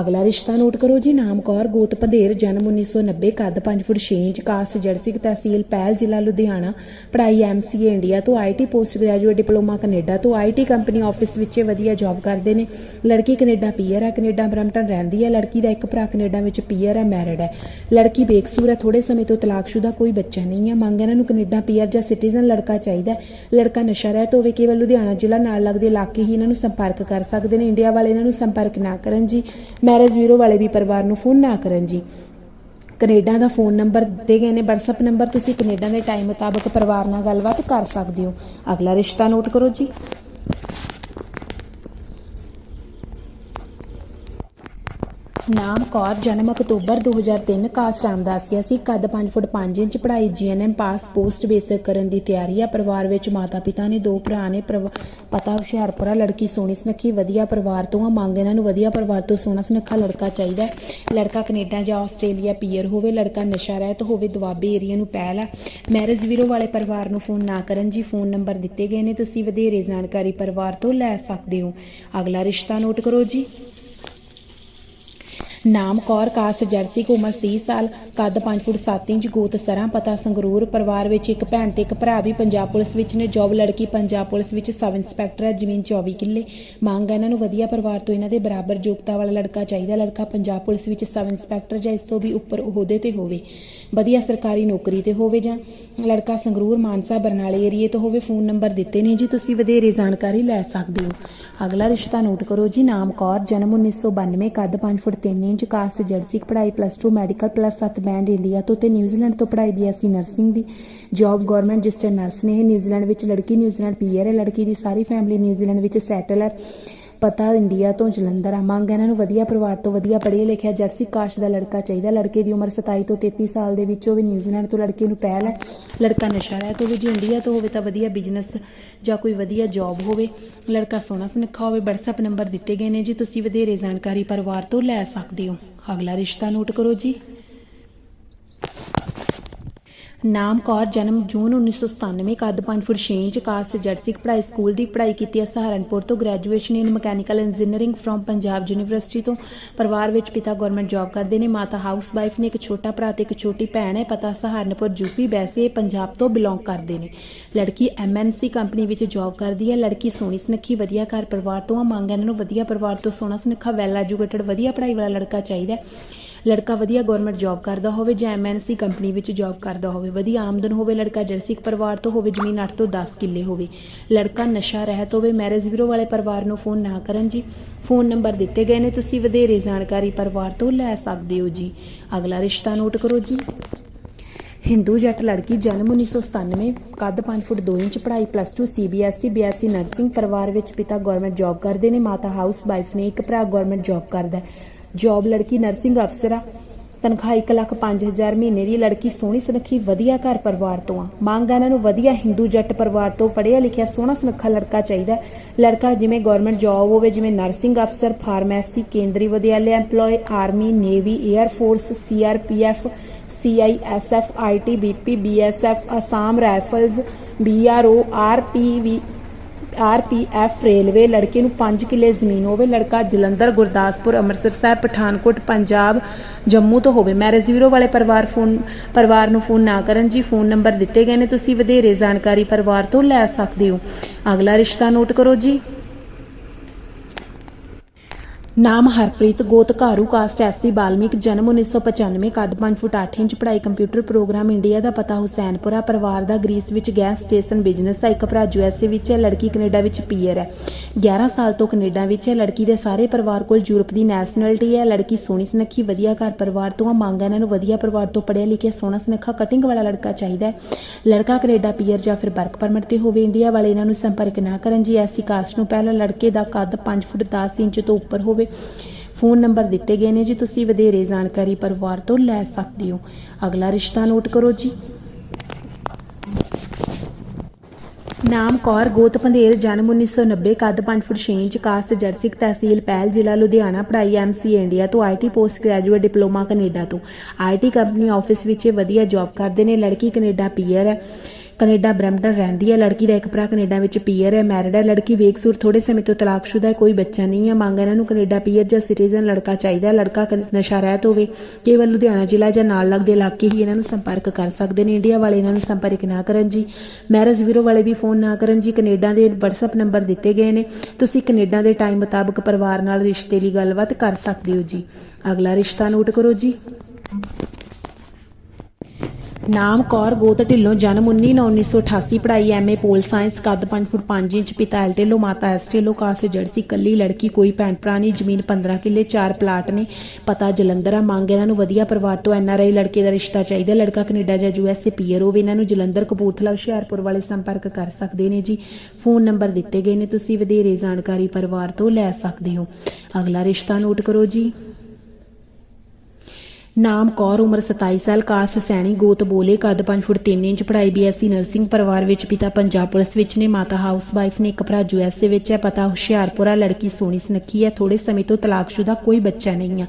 ਅਗਲਾ ਰਿਸ਼ਤਾ ਨੋਟ ਕਰੋ ਜੀ, ਨਾਮ ਕੌਰ, ਗੋਤ ਪੰਧੇਰ ਜਨਮ 1990 ਕੱਦ 5 ਫੁੱਟ 6 ਇੰਚ, ਕਾਸਟ ਜਰਸਿਕ ਤਹਿਸੀਲ ਪਹਿਲ ਜ਼ਿਲ੍ਹਾ ਲੁਧਿਆਣਾ, ਪੜ੍ਹਾਈ ਐਮਸੀਏ ਇੰਡੀਆ ਤੋਂ IT post graduate diploma Canada ਤੋਂ ਆਈਟੀ ਕੰਪਨੀ ਆਫਿਸ ਵਿੱਚ ਵਧੀਆ ਜੌਬ ਕਰਦੇ ਨੇ। ਲੜਕੀ ਕੈਨੇਡਾ ਪੀਅਰ ਹੈ, ਕੈਨੇਡਾ ਬਰਮਟਨ ਰਹਿੰਦੀ ਹੈ। ਲੜਕੀ ਦਾ ਇੱਕ ਭਰਾ ਕੈਨੇਡਾ ਵਿੱਚ ਪੀਅਰ ਹੈ ਮੈਰਿਡ ਹੈ। ਲੜਕੀ ਬੇਕਸੂਰ ਹੈ ਥੋੜੇ ਸਮੇਂ ਤੋਂ ਤਲਾਕਸ਼ੁਦਾ ਕੋਈ ਬੱਚਾ ਨਹੀਂ ਹੈ। ਮੰਗ ਇਹਨਾਂ ਨੂੰ ਕੈਨੇਡਾ ਪੀਅਰ ਜਾਂ ਸਿਟੀਜ਼ਨ ਲੜਕਾ ਚਾਹੀਦਾ ਲੜਕਾ ਨਸ਼ਾ ਰਹਿਤ ਹੋਵੇ, ਕੇਵਲ ਲੁਧਿਆਣਾ ਜ਼ਿਲ੍ਹਾ ਨਾਲ ਲੱਗਦੇ ਇਲਾਕੇ ਹੀ ਇਹਨਾਂ ਨੂੰ ਸੰਪਰਕ ਕਰ ਸਕਦੇ ਨੇ। ਇੰਡੀਆ ਵਾਲੇ ਇਹਨਾਂ ਨੂੰ ਸੰਪਰਕ ਨਾ ਕਰਨ ਜੀ। ਮੈਰਿਜ ਬਿਊਰੋ ਵਾਲੇ ਵੀ ਪਰਿਵਾਰ ਨੂੰ ਫੋਨ ਨਾ ਕਰਨ ਜੀ। ਕੈਨੇਡਾ ਦਾ ਫੋਨ ਨੰਬਰ ਦਿੱਤੇ ਗਏ ਨੇ, WhatsApp ਨੰਬਰ ਤੁਸੀਂ ਕੈਨੇਡਾ ਦੇ ਟਾਈਮ ਮੁਤਾਬਕ ਪਰਿਵਾਰ ਨਾਲ ਗੱਲਬਾਤ ਕਰ ਸਕਦੇ ਹੋ। ਅਗਲਾ ਰਿਸ਼ਤਾ ਨੋਟ ਕਰੋ ਜੀ। ਨਾਮ ਕੌਰ, ਜਨਮ ਅਕਤੂਬਰ 2003 ਕਾਸਟ ਰਾਮਦਾਸੀਆ ਸੀ ਕੱਦ 5 ਫੁੱਟ 5 ਇੰਚ ਪੜ੍ਹਾਈ ਜੀਐਨਐਮ ਪਾਸ ਪੋਸਟ ਬੇਸਿਕ ਕਰਨ ਦੀ ਤਿਆਰੀ ਆ। ਪਰਿਵਾਰ ਵਿੱਚ ਮਾਤਾ ਪਿਤਾ ਨੇ ਦੋ ਭਰਾ ਨੇ। ਪਰਿਵਾ- ਪਤਾ ਹੁਸ਼ਿਆਰਪੁਰਾ, ਲੜਕੀ ਸੋਹਣੀ ਸੁਨੱਖੀ, ਵਧੀਆ ਪਰਿਵਾਰ ਤੋਂ ਆ। ਮੰਗ ਇਹਨਾਂ ਨੂੰ ਵਧੀਆ ਪਰਿਵਾਰ ਤੋਂ ਸੋਹਣਾ ਸੁਨੱਖਾ ਲੜਕਾ ਚਾਹੀਦਾ ਲੜਕਾ ਕੈਨੇਡਾ ਜਾਂ ਆਸਟ੍ਰੇਲੀਆ ਪੀਅਰ ਹੋਵੇ, ਲੜਕਾ ਨਸ਼ਾ ਰਹਿਤ ਹੋਵੇ, ਦੁਆਬੇ ਏਰੀਆ ਨੂੰ ਪਹਿਲ ਆ। ਮੈਰਿਜ ਵੀਰੋ ਵਾਲੇ ਪਰਿਵਾਰ ਨੂੰ ਫੋਨ ਨਾ ਕਰਨ ਜੀ। ਫੋਨ ਨੰਬਰ ਦਿੱਤੇ ਗਏ ਨੇ। ਤੁਸੀਂ ਵਧੇਰੇ ਜਾਣਕਾਰੀ ਪਰਿਵਾਰ ਤੋਂ ਲੈ ਸਕਦੇ ਹੋ। ਅਗਲਾ ਰਿਸ਼ਤਾ ਨੋਟ ਕਰੋ ਜੀ। ਨਾਮ ਕੌਰ ਕਾਸ ਜਰਸੀ ਉਮਰ 30 ਸਾਲ, ਕੱਦ 5 ਫੁੱਟ 7 ਇੰਚ, ਗੋਤ ਸਰਾਂ ਪਤਾ ਸੰਗਰੂਰ ਪਰਿਵਾਰ ਵਿੱਚ ਇੱਕ ਭੈਣ ਤੇ ਇੱਕ ਭਰਾ ਵੀ ਪੰਜਾਬ ਪੁਲਿਸ ਵਿੱਚ ਨੇ। ਜੌਬ ਲੜਕੀ ਪੰਜਾਬ ਪੁਲਿਸ ਵਿੱਚ ਸਬ ਇੰਸਪੈਕਟਰ ਹੈ, ਜ਼ਮੀਨ 24 ਕਿੱਲੇ। ਮੰਗ ਹੈ ਇਹਨਾਂ ਨੂੰ ਵਧੀਆ ਪਰਿਵਾਰ ਤੋਂ ਇਹਨਾਂ ਦੇ ਬਰਾਬਰ ਯੋਗਤਾ ਵਾਲਾ ਲੜਕਾ ਚਾਹੀਦਾ। ਲੜਕਾ ਪੰਜਾਬ ਪੁਲਿਸ ਵਿੱਚ ਸਬ ਇੰਸਪੈਕਟਰ ਜਾਂ ਇਸ ਤੋਂ ਵੀ ਉੱਪਰ ਅਹੁਦੇ ਤੇ ਹੋਵੇ। ਵਧੀਆ ਸਰਕਾਰੀ ਨੌਕਰੀ ਤੇ ਹੋਵੇ ਜਾਂ ਲੜਕਾ ਸੰਗਰੂਰ ਮਾਨਸਾ ਬਰਨਾਲੇ ਏਰੀਏ ਤੋਂ ਹੋਵੇ, ਫੋਨ ਨੰਬਰ ਦਿੱਤੇ ਨੇ ਜੀ। ਤੁਸੀਂ ਵਧੇਰੇ ਜਾਣਕਾਰੀ ਲੈ ਸਕਦੇ ਹੋ। ਅਗਲਾ ਰਿਸ਼ਤਾ ਨੋਟ ਕਰੋ ਜੀ, ਨਾਮ ਕੌਰ, ਜਨਮ 1992 ਕੱਦ 5 ਫੁੱਟ 3 ਇੰਚ ਕਾਸਟ ਜਰਸੀ ਪੜ੍ਹਾਈ plus 2 medical plus 7 band India ਤੋਂ ਤੇ ਨਿਊਜ਼ੀਲੈਂਡ ਤੋਂ ਪੜ੍ਹਾਈ ਬੀਐਸਸੀ ਨਰਸਿੰਗ ਦੀ ਜੌਬ ਗਵਰਨਮੈਂਟ ਰਜਿਸਟਰਡ ਨਰਸ ਨੇ ਨਿਊਜ਼ੀਲੈਂਡ ਵਿੱਚ ਲੜਕੀ ਨਿਊਜ਼ੀਲੈਂਡ ਪੀਆਰ ਹੈ, ਲੜਕੀ ਦੀ ਸਾਰੀ ਫੈਮਿਲੀ ਨਿਊਜ਼ੀਲੈਂਡ ਵਿੱਚ ਸੈਟਲ ਹੈ। ਪਤਾ ਇੰਡੀਆ ਤੋਂ ਜਲੰਧਰ ਆ। ਮੰਗ ਇਹਨਾਂ ਨੂੰ ਵਧੀਆ ਪਰਿਵਾਰ ਤੋਂ ਵਧੀਆ ਪੜ੍ਹਿਆ ਲਿਖਿਆ ਜਰਸੀ ਕਾਸ਼ ਦਾ ਲੜਕਾ ਚਾਹੀਦਾ। ਲੜਕੇ ਦੀ ਉਮਰ 27 ਤੋਂ 33 ਸਾਲ ਦੇ ਵਿੱਚ ਹੋਵੇ ਨਿਊਜ਼ੀਲੈਂਡ ਤੋਂ ਲੜਕੇ ਨੂੰ ਪਹਿਲ ਹੈ। ਲੜਕਾ ਨਸ਼ਾ ਰਹਿਤ ਹੋਵੇ ਜੇ ਇੰਡੀਆ ਤੋਂ ਹੋਵੇ ਤਾਂ ਵਧੀਆ ਬਿਜ਼ਨਸ ਜਾਂ ਕੋਈ ਵਧੀਆ ਜੌਬ ਹੋਵੇ। ਲੜਕਾ ਸੋਹਣਾ ਸੁਨੱਖਾ ਹੋਵੇ, WhatsApp ਨੰਬਰ ਦਿੱਤੇ ਗਏ ਨੇ ਜੀ। ਤੁਸੀਂ ਵਧੇਰੇ ਜਾਣਕਾਰੀ ਪਰਿਵਾਰ ਤੋਂ ਲੈ ਸਕਦੇ ਹੋ। ਅਗਲਾ ਰਿਸ਼ਤਾ ਨੋਟ ਕਰੋ ਜੀ। ਨਾਮ ਕੌਰ, ਜਨਮ ਜੂਨ 1997 ਕੱਦ 5 ਫੁੱਟ 6 ਇੰਚ, ਕਾਸਟ ਜਰਸਿਕ ਪੜ੍ਹਾਈ ਸਕੂਲ ਦੀ ਪੜ੍ਹਾਈ ਕੀਤੀ ਹੈ ਸਹਾਰਨਪੁਰ ਤੋਂ। Graduation in mechanical engineering from Punjab university ਤੋਂ। ਪਰਿਵਾਰ ਵਿੱਚ ਪਿਤਾ ਗਵਰਨਮੈਂਟ ਜੌਬ ਕਰਦੇ ਨੇ, ਮਾਤਾ ਹਾਊਸ ਵਾਈਫ ਨੇ ਇੱਕ ਛੋਟਾ ਭਰਾ ਤੇ ਇੱਕ ਛੋਟੀ ਭੈਣ ਹੈ। ਪਤਾ ਸਹਾਰਨਪੁਰ ਯੂਪੀ ਵੈਸੇ ਪੰਜਾਬ ਤੋਂ ਬਿਲੋਂਗ ਕਰਦੇ ਨੇ। ਲੜਕੀ ਐਮਐਨਸੀ ਕੰਪਨੀ ਵਿੱਚ ਜੌਬ ਕਰਦੀ ਹੈ। ਲੜਕੀ ਸੋਹਣੀ ਸੁਨੱਖੀ, ਵਧੀਆ ਘਰ ਪਰਿਵਾਰ ਤੋਂ ਆ। ਮੰਗ ਇਹਨਾਂ ਨੂੰ ਵਧੀਆ ਪਰਿਵਾਰ ਤੋਂ ਸੋਹਣਾ ਸੁਨੱਖਾ ਵੈਲ ਐਜੂਕੇਟਡ ਵਧੀਆ ਪੜ੍ਹਾਈ ਵਾਲਾ ਲੜਕਾ ਚਾਹੀਦਾ ਲੜਕਾ ਵਧੀਆ ਗਵਰਨਮੈਂਟ ਜੌਬ ਕਰਦਾ ਹੋਵੇ ਜਾਂ ਐਮਐਨਸੀ ਕੰਪਨੀ ਵਿੱਚ ਜੌਬ ਕਰਦਾ ਹੋਵੇ, ਵਧੀਆ ਆਮਦਨ ਹੋਵੇ, ਲੜਕਾ ਜਰਸਿਕ ਪਰਿਵਾਰ ਤੋਂ ਹੋਵੇ, ਜ਼ਮੀਨ 8 ਤੋਂ 10 ਕਿੱਲੇ ਹੋਵੇ, ਲੜਕਾ ਨਸ਼ਾ ਰਹਿਤ ਹੋਵੇ ਮੈਰਿਜ ਬਿਊਰੋ ਵਾਲੇ ਪਰਿਵਾਰ ਨੂੰ ਫੋਨ ਨਾ ਕਰਨ ਜੀ। ਫੋਨ ਨੰਬਰ ਦਿੱਤੇ ਗਏ ਨੇ, ਤੁਸੀਂ ਵਧੇਰੇ ਜਾਣਕਾਰੀ ਪਰਿਵਾਰ ਤੋਂ ਲੈ ਸਕਦੇ ਹੋ ਜੀ। ਅਗਲਾ ਰਿਸ਼ਤਾ ਨੋਟ ਕਰੋ ਜੀ। ਹਿੰਦੂ ਜੱਟ ਲੜਕੀ ਜਨਮ 1997 ਕੱਦ 5 ਫੁੱਟ 2 ਇੰਚ, ਪੜ੍ਹਾਈ ਪਲੱਸ 2 ਸੀਬੀਐਸਈ ਬੀਐਸਸੀ ਨਰਸਿੰਗ ਪਰਿਵਾਰ ਵਿੱਚ ਪਿਤਾ ਗਵਰਨਮੈਂਟ ਜੌਬ ਕਰਦੇ ਨੇ, ਮਾਤਾ ਹਾਊਸ ਵਾਈਫ ਨੇ ਇੱਕ ਭਰਾ ਗਵਰਨਮੈਂਟ ਜੌਬ ਕਰਦਾ ਹੈ। ਜੌਬ ਲੜਕੀ ਨਰਸਿੰਗ ਅਫਸਰ ਆ। ਤਨਖਾਹ 1 ਲੱਖ 5000 ਮਹੀਨੇ ਦੀ। ਲੜਕੀ ਸੋਹਣੀ ਸੁਨੱਖੀ, ਵਧੀਆ ਘਰ ਪਰਿਵਾਰ ਤੋਂ ਆ। ਮੰਗ ਆ ਇਹਨਾਂ ਨੂੰ ਵਧੀਆ ਹਿੰਦੂ ਜੱਟ ਪਰਿਵਾਰ ਤੋਂ ਪੜ੍ਹਿਆ ਲਿਖਿਆ, ਸੋਹਣਾ ਸੁਨੱਖਾ ਲੜਕਾ ਚਾਹੀਦਾ ਲੜਕਾ ਜਿਵੇਂ ਗਵਰਨਮੈਂਟ ਜੌਬ ਹੋਵੇ, ਜਿਵੇਂ ਨਰਸਿੰਗ ਅਫਸਰ pharmacy Kendriya Vidyalaya EMPLOYE army navy air force CRPF CISF ITBP BSF Assam rifles BRO RPV RPF railway ਲੜਕੇ ਨੂੰ 5 ਕਿੱਲੇ ਜ਼ਮੀਨ ਹੋਵੇ, ਲੜਕਾ ਜਲੰਧਰ, ਗੁਰਦਾਸਪੁਰ, ਅੰਮ੍ਰਿਤਸਰ ਸਾਹਿਬ, ਪਠਾਨਕੋਟ, ਪੰਜਾਬ, ਜੰਮੂ ਤੋਂ ਹੋਵੇ। ਮੈਰਿਜ ਵੀਰੋ ਵਾਲੇ ਪਰਿਵਾਰ ਫੋਨ, ਪਰਿਵਾਰ ਨੂੰ ਫੋਨ ਨਾ ਕਰਨ ਜੀ, ਫੋਨ ਨੰਬਰ ਦਿੱਤੇ ਗਏ ਨੇ, ਤੁਸੀਂ ਵਧੇਰੇ ਜਾਣਕਾਰੀ ਪਰਿਵਾਰ ਤੋਂ ਲੈ ਸਕਦੇ ਹੋ। ਅਗਲਾ ਰਿਸ਼ਤਾ ਨੋਟ ਕਰੋ ਜੀ। ਨਾਮ ਹਰਪ੍ਰੀਤ ਗੋਤ ਘਾਰੂ ਕਾਸਟ ਐਸਸੀ ਬਾਲਮਿਕ ਜਨਮ 1995 ਕੱਦ 5 ਫੁੱਟ 8 ਇੰਚ ਪੜ੍ਹਾਈ ਕੰਪਿਊਟਰ ਪ੍ਰੋਗਰਾਮ ਇੰਡੀਆ ਦਾ ਪਤਾ ਹੁਸੈਨਪੁਰਾ ਪਰਿਵਾਰ ਦਾ ਗ੍ਰੀਸ ਵਿੱਚ ਗੈਸ ਸਟੇਸ਼ਨ ਬਿਜ਼ਨਸ ਹੈ। ਇੱਕ ਭਰਾ ਯੂਐਸਏ ਵਿੱਚ ਹੈ, ਲੜਕੀ ਕੈਨੇਡਾ ਵਿੱਚ ਪੀਅਰ ਹੈ। 11 ਸਾਲ ਤੋਂ ਕੈਨੇਡਾ ਵਿੱਚ ਹੈ, ਲੜਕੀ ਦੇ ਸਾਰੇ ਪਰਿਵਾਰ ਕੋਲ ਯੂਰਪ ਦੀ ਨੈਸ਼ਨੈਲਿਟੀ ਹੈ। ਲੜਕੀ ਸੋਹਣੀ ਸੁਨੱਖੀ, ਵਧੀਆ ਘਰ ਪਰਿਵਾਰ ਤੋਂ ਆ, ਮੰਗ ਹੈ ਇਹਨਾਂ ਨੂੰ ਵਧੀਆ ਪਰਿਵਾਰ ਤੋਂ ਪੜ੍ਹਿਆ ਲਿਖਿਆ, ਸੋਹਣਾ ਸੁਨੱਖਾ ਕਟਿੰਗ ਵਾਲਾ ਲੜਕਾ ਚਾਹੀਦਾ ਹੈ। ਲੜਕਾ ਕੈਨੇਡਾ ਪੀਅਰ ਜਾਂ ਫਿਰ ਵਰਕ ਪਰਮਿਟ ਤੇ ਹੋਵੇ, ਇੰਡੀਆ ਵਾਲੇ ਇਹਨਾਂ ਨੂੰ ਸੰਪਰਕ ਨਾ ਕਰਨ ਜੀ। ਐਸੀ ਕਾਸਟ ਨੂੰ ਪਹਿਲਾਂ ਲੜਕੇ ਦਾ ਕੱਦ 5 ਫੁੱਟ 10 ਇੰਚ ਤੋਂ ਉੱਪਰ ਹੋਵੇ ਫੋਨ ਨੰਬਰ ਦਿੱਤੇ ਗਏ ਨੇ ਜੀ, ਤੁਸੀਂ ਵਧੇਰੇ ਜਾਣਕਾਰੀ ਪਰਿਵਾਰ ਤੋਂ ਲੈ ਸਕਦੇ ਹੋ। ਅਗਲਾ ਰਿਸ਼ਤਾ ਨੋਟ ਕਰੋ ਜੀ। ਨਾਮ ਕੌਰ, ਗੋਤ ਪੰਧੇਰ, ਜਨਮ 1990 ਕੱਦ 5 ਫੁੱਟ 6 ਇੰਚ, ਕਾਸਟ ਜਰਸਿਕ ਤਹਿਸੀਲ ਪਹਿਲ ਜ਼ਿਲ੍ਹਾ ਲੁਧਿਆਣਾ, ਪੜ੍ਹਾਈ ਐਮਸੀਏ ਇੰਡੀਆ ਤੋਂ IT post graduate diploma Canada ਤੋਂ। ਆਈਟੀ ਕੰਪਨੀ ਆਫਿਸ ਵਿੱਚ ਵਧੀਆ ਜੌਬ ਕਰਦੇ ਨੇ, ਲੜਕੀ ਕੈਨੇਡਾ ਪੀਅਰ ਹੈ। ਕੈਨੇਡਾ ਬਰੈਂਪਟਨ ਰਹਿੰਦੀ ਹੈ, ਲੜਕੀ ਦਾ ਇੱਕ ਭਰਾ ਕੈਨੇਡਾ ਵਿੱਚ ਪੀਅਰ ਹੈ ਮੈਰਿਡ ਹੈ, ਲੜਕੀ ਵੇਖਸੂਰ ਥੋੜੇ ਸਮੇਂ ਤੋਂ ਤਲਾਕਸ਼ੁਦਾ ਹੈ, ਕੋਈ ਬੱਚਾ ਨਹੀਂ ਹੈ, ਮੰਗ ਇਹਨਾਂ ਨੂੰ ਕੈਨੇਡਾ ਪੀਅਰ ਜਾਂ ਸਿਟੀਜ਼ਨ ਲੜਕਾ ਚਾਹੀਦਾ ਹੈ, ਲੜਕਾ ਕਨ- ਨਸ਼ਾ ਰਹਿਤ ਹੋਵੇ, ਕੇਵਲ ਲੁਧਿਆਣਾ ਜ਼ਿਲ੍ਹਾ ਜਾਂ ਨਾਲ ਲੱਗਦੇ ਇਲਾਕੇ ਹੀ ਇਹਨਾਂ ਨੂੰ ਸੰਪਰਕ ਕਰ ਸਕਦੇ ਨੇ, ਇੰਡੀਆ ਵਾਲੇ ਇਹਨਾਂ ਨੂੰ ਸੰਪਰਕ ਨਾ ਕਰਨ ਜੀ। ਮੈਰਿਜ ਵੀਰੋ ਵਾਲੇ ਵੀ ਫੋਨ ਨਾ ਕਰਨ ਜੀ, ਕੈਨੇਡਾ ਦੇ WhatsApp ਨੰਬਰ ਦਿੱਤੇ ਗਏ ਨੇ, ਤੁਸੀਂ ਕੈਨੇਡਾ ਦੇ ਟਾਈਮ ਮੁਤਾਬਕ ਪਰਿਵਾਰ ਨਾਲ ਰਿਸ਼ਤੇ ਲਈ ਗੱਲਬਾਤ ਕਰ ਸਕਦੇ ਹੋ ਜੀ। ਅਗਲਾ ਰਿਸ਼ਤਾ ਨੋਟ ਕਰੋ ਜੀ। ਨਾਮ ਕੌਰ ਗੋਤ ਢਿੱਲੋਂ ਜਨਮ 19 ਨੌ 1988 ਪੜ੍ਹਾਈ ਐਮਏ ਪੋਲ ਸਾਇੰਸ, ਕੱਦ 5 ਫੁੱਟ 5 ਇੰਚ, ਪਿਤਾ ਐਲ ਢਿੱਲੋਂ ਮਾਤਾ ਐਸ ਢਿੱਲੋਂ ਕਾਸਟ ਜਰਸੀ, ਕੱਲੀ ਲੜਕੀ, ਕੋਈ ਭੈਣ ਭਰਾ ਨਹੀਂ, ਜ਼ਮੀਨ 15 ਕਿੱਲੇ 4 ਪਲਾਟ ਨੇ, ਪਤਾ ਜਲੰਧਰ ਆ, ਮੰਗ ਇਹਨਾਂ ਨੂੰ ਵਧੀਆ ਪਰਿਵਾਰ ਤੋਂ ਐਨਆਰਆਈ ਲੜਕੇ ਦਾ ਰਿਸ਼ਤਾ ਚਾਹੀਦਾ, ਲੜਕਾ ਕੈਨੇਡਾ ਜਾਂ ਯੂਐਸਏ ਪੀਅਰ ਹੋਵੇ, ਇਹਨਾਂ ਨੂੰ ਜਲੰਧਰ, ਕਪੂਰਥਲਾ, ਹੁਸ਼ਿਆਰਪੁਰ ਵਾਲੇ ਸੰਪਰਕ ਕਰ ਸਕਦੇ ਨੇ ਜੀ। ਫੋਨ ਨੰਬਰ ਦਿੱਤੇ ਗਏ ਨੇ, ਤੁਸੀਂ ਵਧੇਰੇ ਜਾਣਕਾਰੀ ਪਰਿਵਾਰ ਤੋਂ ਲੈ ਸਕਦੇ ਹੋ। ਅਗਲਾ ਰਿਸ਼ਤਾ ਨੋਟ ਕਰੋ ਜੀ। ਨਾਮ ਕੌਰ, ਉਮਰ 27 ਸਾਲ, ਕਾਸਟ ਸੈਣੀ, ਗੋਤ ਬੋਲੇ, ਕੱਦ 5 ਫੁੱਟ 3 ਇੰਚ, ਪੜ੍ਹਾਈ ਬੀਐਸਸੀ ਨਰਸਿੰਗ ਪਰਿਵਾਰ ਵਿੱਚ ਪਿਤਾ ਪੰਜਾਬ ਪੁਲਿਸ ਵਿੱਚ ਨੇ, ਮਾਤਾ ਹਾਊਸ ਵਾਈਫ ਨੇ, ਇੱਕ ਭਰਾ ਯੂਐਸਏ ਵਿੱਚ ਹੈ, ਪਤਾ ਹੁਸ਼ਿਆਰਪੁਰਾ ਲੜਕੀ ਸੋਹਣੀ ਸੁਨੱਖੀ ਹੈ ਥੋੜੇ ਸਮੇਂ ਤੋਂ ਤਲਾਕਸ਼ੁਦਾ ਕੋਈ ਬੱਚਾ ਨਹੀਂ ਆ।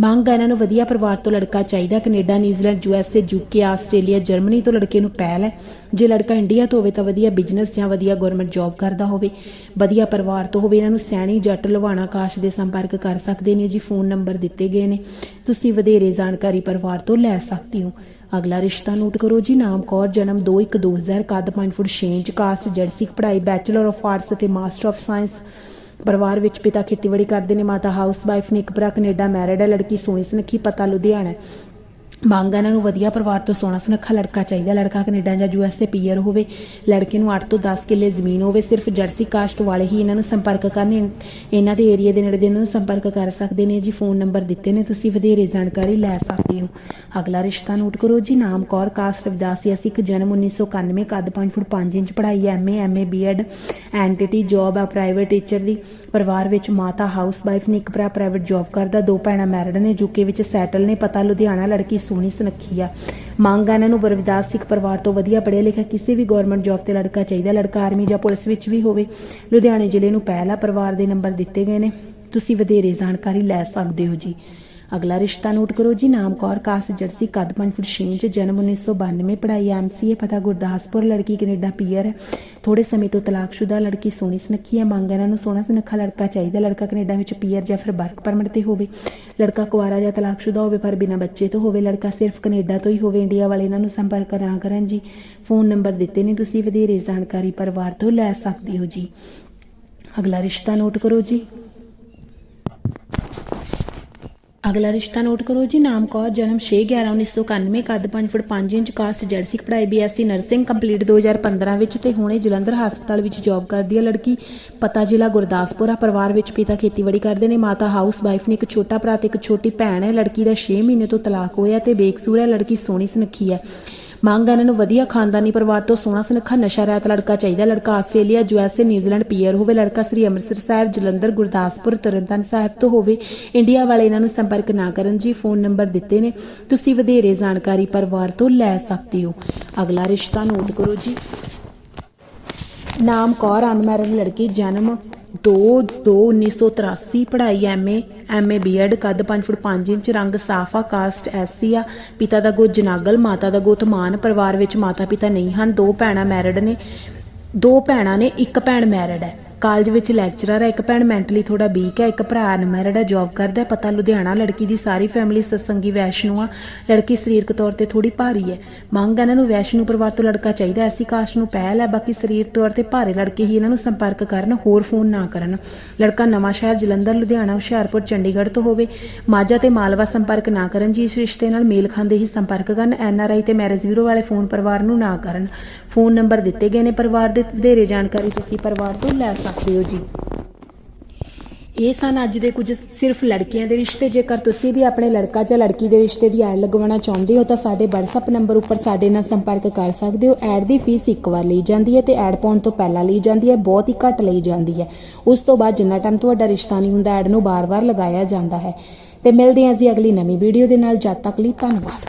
ਮੰਗ ਹੈ ਇਹਨਾਂ ਨੂੰ ਵਧੀਆ ਪਰਿਵਾਰ ਤੋਂ ਲੜਕਾ ਚਾਹੀਦਾ। Canada, New Zealand USA UK Australia, Germany ਤੋਂ ਲੜਕੇ ਨੂੰ ਪਹਿਲ ਹੈ। ਜੇ ਲੜਕਾ ਇੰਡੀਆ ਤੋਂ ਹੋਵੇ ਤਾਂ ਵਧੀਆ ਬਿਜ਼ਨਸ ਜਾਂ ਵਧੀਆ ਗਵਰਨਮੈਂਟ ਜੌਬ ਕਰਦਾ ਹੋਵੇ। ਵਧੀਆ ਪਰਿਵਾਰ ਤੋਂ ਹੋਵੇ ਇਹਨਾਂ ਨੂੰ ਸੈਣੀ ਜੱਟ ਲਵਾਣਾ ਕਾਸ਼ ਦੇ ਸੰਪਰਕ ਕਰ ਸਕਦੇ ਨੇ ਜੀ। ਫੋਨ ਨੰਬਰ ਦਿੱਤੇ ਗਏ ਨੇ। ਤੁਸੀਂ ਵਧੇਰੇ ਜਾਣਕਾਰੀ ਪਰਿਵਾਰ ਤੋਂ ਲੈ ਸਕਦੇ ਹੋ। ਅਗਲਾ ਰਿਸ਼ਤਾ ਨੋਟ ਕਰੋ ਜੀ। ਨਾਮ ਕੌਰ, ਜਨਮ 2/1/2000 ਕੱਦ 5 ਫੁੱਟ 6 ਇੰਚ, ਕਾਸਟ, ਜਰਸੀ, ਪੜ੍ਹਾਈ, ਬੈਚਲਰ ਆਫ ਆਰਟਸ ਅਤੇ ਮਾਸਟਰ ਆਫ ਸਾਇੰਸ। ਪਰਿਵਾਰ ਵਿੱਚ ਪਿਤਾ ਖੇਤੀਬਾੜੀ ਕਰਦੇ ਨੇ, ਮਾਤਾ ਹਾਊਸ ਵਾਈਫ ਨੇ ਇੱਕ ਭਰਾ ਕੈਨੇਡਾ ਮੈਰਿਡ ਹੈ, ਲੜਕੀ ਸੋਹਣੀ ਸੁਨੱਖੀ ਪਤਾ ਲੁਧਿਆਣਾ ਮੰਗ ਇਹਨਾਂ ਨੂੰ ਵਧੀਆ ਪਰਿਵਾਰ ਤੋਂ ਸੋਹਣਾ ਸੁਨੱਖਾ ਲੜਕਾ ਚਾਹੀਦਾ, ਲੜਕਾ ਕੈਨੇਡਾ ਜਾਂ ਯੂਐਸਏ ਪੀਅਰ ਹੋਵੇ, ਲੜਕੇ ਨੂੰ 8 ਤੋਂ 10 ਕਿੱਲੇ ਜ਼ਮੀਨ ਹੋਵੇ, ਸਿਰਫ ਜਰਸੀ ਕਾਸਟ ਵਾਲੇ ਹੀ ਇਹਨਾਂ ਨੂੰ ਸੰਪਰਕ ਕਰਨ, ਇਹਨਾਂ ਦੇ ਏਰੀਆ ਦੇ ਨੇੜੇ ਦੇ ਇਹਨਾਂ ਨੂੰ ਸੰਪਰਕ ਕਰ ਸਕਦੇ ਨੇ। ਜੀ ਫੋਨ ਨੰਬਰ ਦਿੱਤੇ ਨੇ, ਤੁਸੀਂ ਵਧੇਰੇ ਜਾਣਕਾਰੀ ਲੈ ਸਕਦੇ ਹੋ। ਅਗਲਾ ਰਿਸ਼ਤਾ ਨੋਟ ਕਰੋ ਜੀ, ਨਾਮ ਕੌਰ ਕਾਸਟ ਵਿਦਾਸੀ ਸਿੱਖ ਜਨਮ 1991 ਕੱਦ 5 ਫੁੱਟ 5 ਇੰਚ ਪੜ੍ਹਾਈ MA MA BEd NTT job ਆ ਪ੍ਰਾਈਵੇਟ ਟੀਚਰ ਦੀ। ਪਰਿਵਾਰ ਵਿੱਚ ਮਾਤਾ ਹਾਊਸ ਵਾਈਫ ਨੇ ਇੱਕ ਭਰਾ ਪ੍ਰਾਈਵੇਟ ਜੌਬ ਕਰਦਾ, ਦੋ ਭੈਣਾਂ ਮੈਰਿਡ ਨੇ ਯੂਕੇ ਵਿੱਚ ਸੈਟਲ ਨੇ, ਪਤਾ ਲੁਧਿਆਣਾ ਲੜਕੀ ਸੋਹਣੀ ਸੁਨੱਖੀ ਆ। ਮੰਗ ਆ ਇਹਨਾਂ ਨੂੰ ਬਰਵਿਦਾਸ ਸਿੱਖ ਪਰਿਵਾਰ ਤੋਂ ਵਧੀਆ ਪੜ੍ਹਿਆ ਲਿਖਿਆ ਕਿਸੇ ਵੀ ਗਵਰਨਮੈਂਟ ਜੌਬ ਤੇ ਲੜਕਾ ਚਾਹੀਦਾ, ਲੜਕਾ ਆਰਮੀ ਜਾਂ ਪੁਲਿਸ ਵਿੱਚ ਵੀ ਹੋਵੇ। ਲੁਧਿਆਣੇ ਜ਼ਿਲ੍ਹੇ ਨੂੰ ਪਹਿਲਾ ਪਰਿਵਾਰ ਦੇ ਨੰਬਰ ਦਿੱਤੇ ਗਏ ਨੇ। ਤੁਸੀਂ ਵਧੇਰੇ ਜਾਣਕਾਰੀ ਲੈ ਸਕਦੇ ਹੋ ਜੀ। ਅਗਲਾ ਰਿਸ਼ਤਾ ਨੋਟ ਕਰੋ ਜੀ, ਨਾਮ ਕੌਰ ਕਾਸ ਜਰਸੀ ਕੱਦ 5 ਫੁੱਟ 6 ਇੰਚ, ਜਨਮ 1992 ਪੜ੍ਹਾਈ ਐਮਸੀਏ ਪਤਾ ਗੁਰਦਾਸਪੁਰ, ਲੜਕੀ ਕੈਨੇਡਾ ਪੀਅਰ। ਹੈ ਥੋੜੇ ਸਮੇਂ ਤੋਂ ਤਲਾਕਸ਼ੁਦਾ ਲੜਕੀ ਸੋਹਣੀ ਸੁਨੱਖੀ ਹੈ, ਮੰਗ ਇਹਨਾਂ ਨੂੰ ਸੋਹਣਾ ਸੁਨੱਖਾ ਲੜਕਾ ਚਾਹੀਦਾ, ਲੜਕਾ ਕੈਨੇਡਾ ਵਿੱਚ ਪੀਅਰ ਜਾਂ ਫਿਰ ਵਰਕ ਪਰਮਿਟ ਤੇ ਹੋਵੇ। ਲੜਕਾ ਕੁਆਰਾ ਜਾਂ ਤਲਾਕਸ਼ੁਦਾ ਹੋਵੇ ਪਰ ਬਿਨਾਂ ਬੱਚੇ ਤੋਂ ਹੋਵੇ, ਲੜਕਾ ਸਿਰਫ ਕੈਨੇਡਾ ਤੋਂ ਹੀ ਹੋਵੇ, ਇੰਡੀਆ ਵਾਲੇ ਇਹਨਾਂ ਨੂੰ ਸੰਪਰਕ ਨਾ ਕਰਨ ਜੀ। ਫੋਨ ਨੰਬਰ ਦਿੱਤੇ ਨੇ ਤੁਸੀਂ, ਵਧੇਰੇ ਜਾਣਕਾਰੀ ਪਰਿਵਾਰ ਤੋਂ ਲੈ ਸਕਦੇ ਹੋ ਜੀ। ਅਗਲਾ ਰਿਸ਼ਤਾ ਨੋਟ ਕਰੋ ਜੀ। ਅਗਲਾ ਰਿਸ਼ਤਾ ਨੋਟ ਕਰੋ ਜੀ, ਨਾਮ ਕੌਰ, ਜਨਮ 6/11/1991 ਕੱਦ 5 ਫੁੱਟ 5 ਇੰਚ, ਕਾਸਟ ਜਰਸੀ ਪੜ੍ਹਾਈ ਬੀਐਸਸੀ ਨਰਸਿੰਗ, ਕੰਪਲੀਟ 2015 ਵਿੱਚ ਤੇ ਹੁਣੇ ਜਲੰਧਰ ਹਸਪਤਾਲ ਵਿੱਚ ਜੌਬ ਕਰਦੀ ਹੈ ਲੜਕੀ। ਪਤਾ ਜ਼ਿਲ੍ਹਾ ਗੁਰਦਾਸਪੁਰ ਆ, ਪਰਿਵਾਰ ਵਿੱਚ ਪਿਤਾ ਖੇਤੀਬਾੜੀ ਕਰਦੇ ਨੇ, ਮਾਤਾ ਹਾਊਸ ਵਾਈਫ ਨੇ ਇੱਕ ਛੋਟਾ ਭਰਾ ਤੇ ਇੱਕ ਛੋਟੀ ਭੈਣ ਹੈ, ਲੜਕੀ ਦਾ 6 ਮਹੀਨੇ ਤੋਂ ਤਲਾਕ ਹੋਇਆ ਤੇ ਬੇਕਸੂਰ ਹੈ, ਲੜਕੀ ਸੋਹਣੀ ਸੁਨੱਖੀ ਹੈ। ਮੰਗ ਇਹਨਾਂ ਨੂੰ ਵਧੀਆ ਖਾਨਦਾਨੀ ਪਰਿਵਾਰ ਤੋਂ ਸੋਹਣਾ ਸੁਨੱਖਾ ਨਸ਼ਾ ਰਹਿਤ ਲੜਕਾ ਚਾਹੀਦਾ। ਲੜਕਾ ਆਸਟ੍ਰੇਲੀਆ ਯੂਐਸਏ ਨਿਊਜ਼ੀਲੈਂਡ ਪੀਅਰ ਹੋਵੇ। ਲੜਕਾ ਸ੍ਰੀ ਅੰਮ੍ਰਿਤਸਰ ਸਾਹਿਬ, ਜਲੰਧਰ, ਗੁਰਦਾਸਪੁਰ, ਤਰਨਤਾਰਨ ਸਾਹਿਬ ਤੋਂ ਹੋਵੇ। ਇੰਡੀਆ ਵਾਲੇ ਇਹਨਾਂ ਨੂੰ ਸੰਪਰਕ ਨਾ ਕਰਨ ਜੀ ਫੋਨ ਨੰਬਰ ਦਿੱਤੇ ਨੇ। ਤੁਸੀਂ ਵਧੇਰੇ ਜਾਣਕਾਰੀ ਪਰਿਵਾਰ ਤੋਂ ਲੈ ਸਕਦੇ ਹੋ। ਅਗਲਾ ਰਿਸ਼ਤਾ ਨੋਟ ਕਰੋ ਜੀ। ਨਾਮ ਕੌਰ ਅਨਮੈਰਿਡ ਲੜਕੀ, ਜਨਮ 2 2 1983 ਪੜ੍ਹਾਈ ਐਮਏ ਐਮਏ ਬੀਐਡ ਕੱਦ 5 ਫੁੱਟ 5 ਇੰਚ, ਰੰਗ ਸਾਫਾ, ਕਾਸਟ ਐਸਸੀ ਆ। ਪਿਤਾ ਦਾ ਗੋਤ ਜਨਾਗਲ, ਮਾਤਾ ਦਾ ਗੋਤ ਮਾਨ, ਪਰਿਵਾਰ ਵਿੱਚ ਮਾਤਾ ਪਿਤਾ ਨਹੀਂ ਹਨ, ਦੋ ਭੈਣਾਂ ਮੈਰਿਡ ਨੇ, ਦੋ ਭੈਣਾਂ ਨੇ, ਇੱਕ ਭੈਣ ਮੈਰਿਡ ਹੈ। ਕਾਲਜ ਵਿੱਚ ਲੈਕਚਰਰ ਹੈ ਇੱਕ ਭੈਣ ਮੈਂਟਲੀ ਥੋੜਾ ਵੀਕ ਹੈ ਇੱਕ ਭਰਾ ਅਨਮੈਰਿਡ ਹੈ ਜੌਬ ਕਰਦਾ ਹੈ ਪਤਾ ਲੁਧਿਆਣਾ ਲੜਕੀ ਦੀ ਸਾਰੀ ਫੈਮਿਲੀ ਸਤਸੰਗੀ ਵੈਸ਼ਨੂ ਆ। ਲੜਕੀ ਸਰੀਰਕ ਤੌਰ ਤੇ ਥੋੜੀ ਭਾਰੀ ਹੈ ਮੰਗ ਇਹਨਾਂ ਨੂੰ ਵੈਸ਼ਨੂ ਪਰਿਵਾਰ ਤੋਂ ਲੜਕਾ ਚਾਹੀਦਾ, ਐਸੀ ਕਾਸਟ ਨੂੰ ਪਹਿਲ ਹੈ ਬਾਕੀ ਸਰੀਰ ਤੌਰ ਤੇ ਭਾਰੇ ਲੜਕੇ ਹੀ ਇਹਨਾਂ ਨੂੰ ਸੰਪਰਕ ਕਰਨ, ਹੋਰ ਫੋਨ ਨਾ ਕਰਨ। ਲੜਕਾ ਨਵਾਂ ਸ਼ਹਿਰ ਜਲੰਧਰ, ਲੁਧਿਆਣਾ, ਹੁਸ਼ਿਆਰਪੁਰ, ਚੰਡੀਗੜ੍ਹ ਤੋਂ ਹੋਵੇ, ਮਾਝਾ ਤੇ ਮਾਲਵਾ ਸੰਪਰਕ ਨਾ ਕਰਨ ਜੀ ਇਸ ਰਿਸ਼ਤੇ ਨਾਲ ਮੇਲ ਖਾਂਦੇ ਹੀ ਸੰਪਰਕ ਕਰਨ ਐਨਆਰਆਈ ਤੇ ਮੈਰਿਜ ਬਿਊਰੋ ਵਾਲੇ ਫੋਨ ਪਰਿਵਾਰ ਨੂੰ ਨਾ ਕਰਨ। ਫੋਨ ਨੰਬਰ ਦਿੱਤੇ ਗਏ ਨੇ ਪਰਿਵਾਰ ਦੇ ਵਧੇਰੇ ਜਾਣਕਾਰੀ ਤੁਸੀਂ ਪਰਿਵਾਰ ਤੋਂ ਲੈ ਸਕਦੇ ਹੋ ਜੀ। ਇਹ ਸਨ ਅੱਜ ਦੇ ਕੁਝ ਸਿਰਫ ਲੜਕੀਆਂ ਦੇ ਰਿਸ਼ਤੇ। ਜੇਕਰ ਤੁਸੀਂ ਵੀ ਆਪਣੇ ਲੜਕਾ ਜਾਂ ਲੜਕੀ ਦੇ ਰਿਸ਼ਤੇ ਦੀ ਐਡ ਲਗਵਾਉਣਾ ਚਾਹੁੰਦੇ ਹੋ ਤਾਂ ਸਾਡੇ WhatsApp ਨੰਬਰ ਉੱਪਰ ਸਾਡੇ ਨਾਲ ਸੰਪਰਕ ਕਰ ਸਕਦੇ ਹੋ। ਐਡ ਦੀ ਫੀਸ ਇੱਕ ਵਾਰ ਲਈ ਜਾਂਦੀ ਹੈ ਤੇ ਐਡ ਪਾਉਣ ਤੋਂ ਪਹਿਲਾਂ ਲਈ ਜਾਂਦੀ ਹੈ, ਬਹੁਤ ਹੀ ਘੱਟ ਲਈ ਜਾਂਦੀ ਹੈ। ਉਸ ਤੋਂ ਬਾਅਦ ਜਿੰਨਾ ਟਾਈਮ ਤੁਹਾਡਾ ਰਿਸ਼ਤਾ ਨਹੀਂ ਹੁੰਦਾ, ਐਡ ਨੂੰ ਬਾਰ-ਬਾਰ ਲਗਾਇਆ ਜਾਂਦਾ ਹੈ। ਤੇ ਮਿਲਦੇ ਹਾਂ ਜੀ ਅਗਲੀ ਨਵੀਂ ਵੀਡੀਓ ਦੇ ਨਾਲ। ਜਦ ਤੱਕ ਲਈ ਧੰਨਵਾਦ।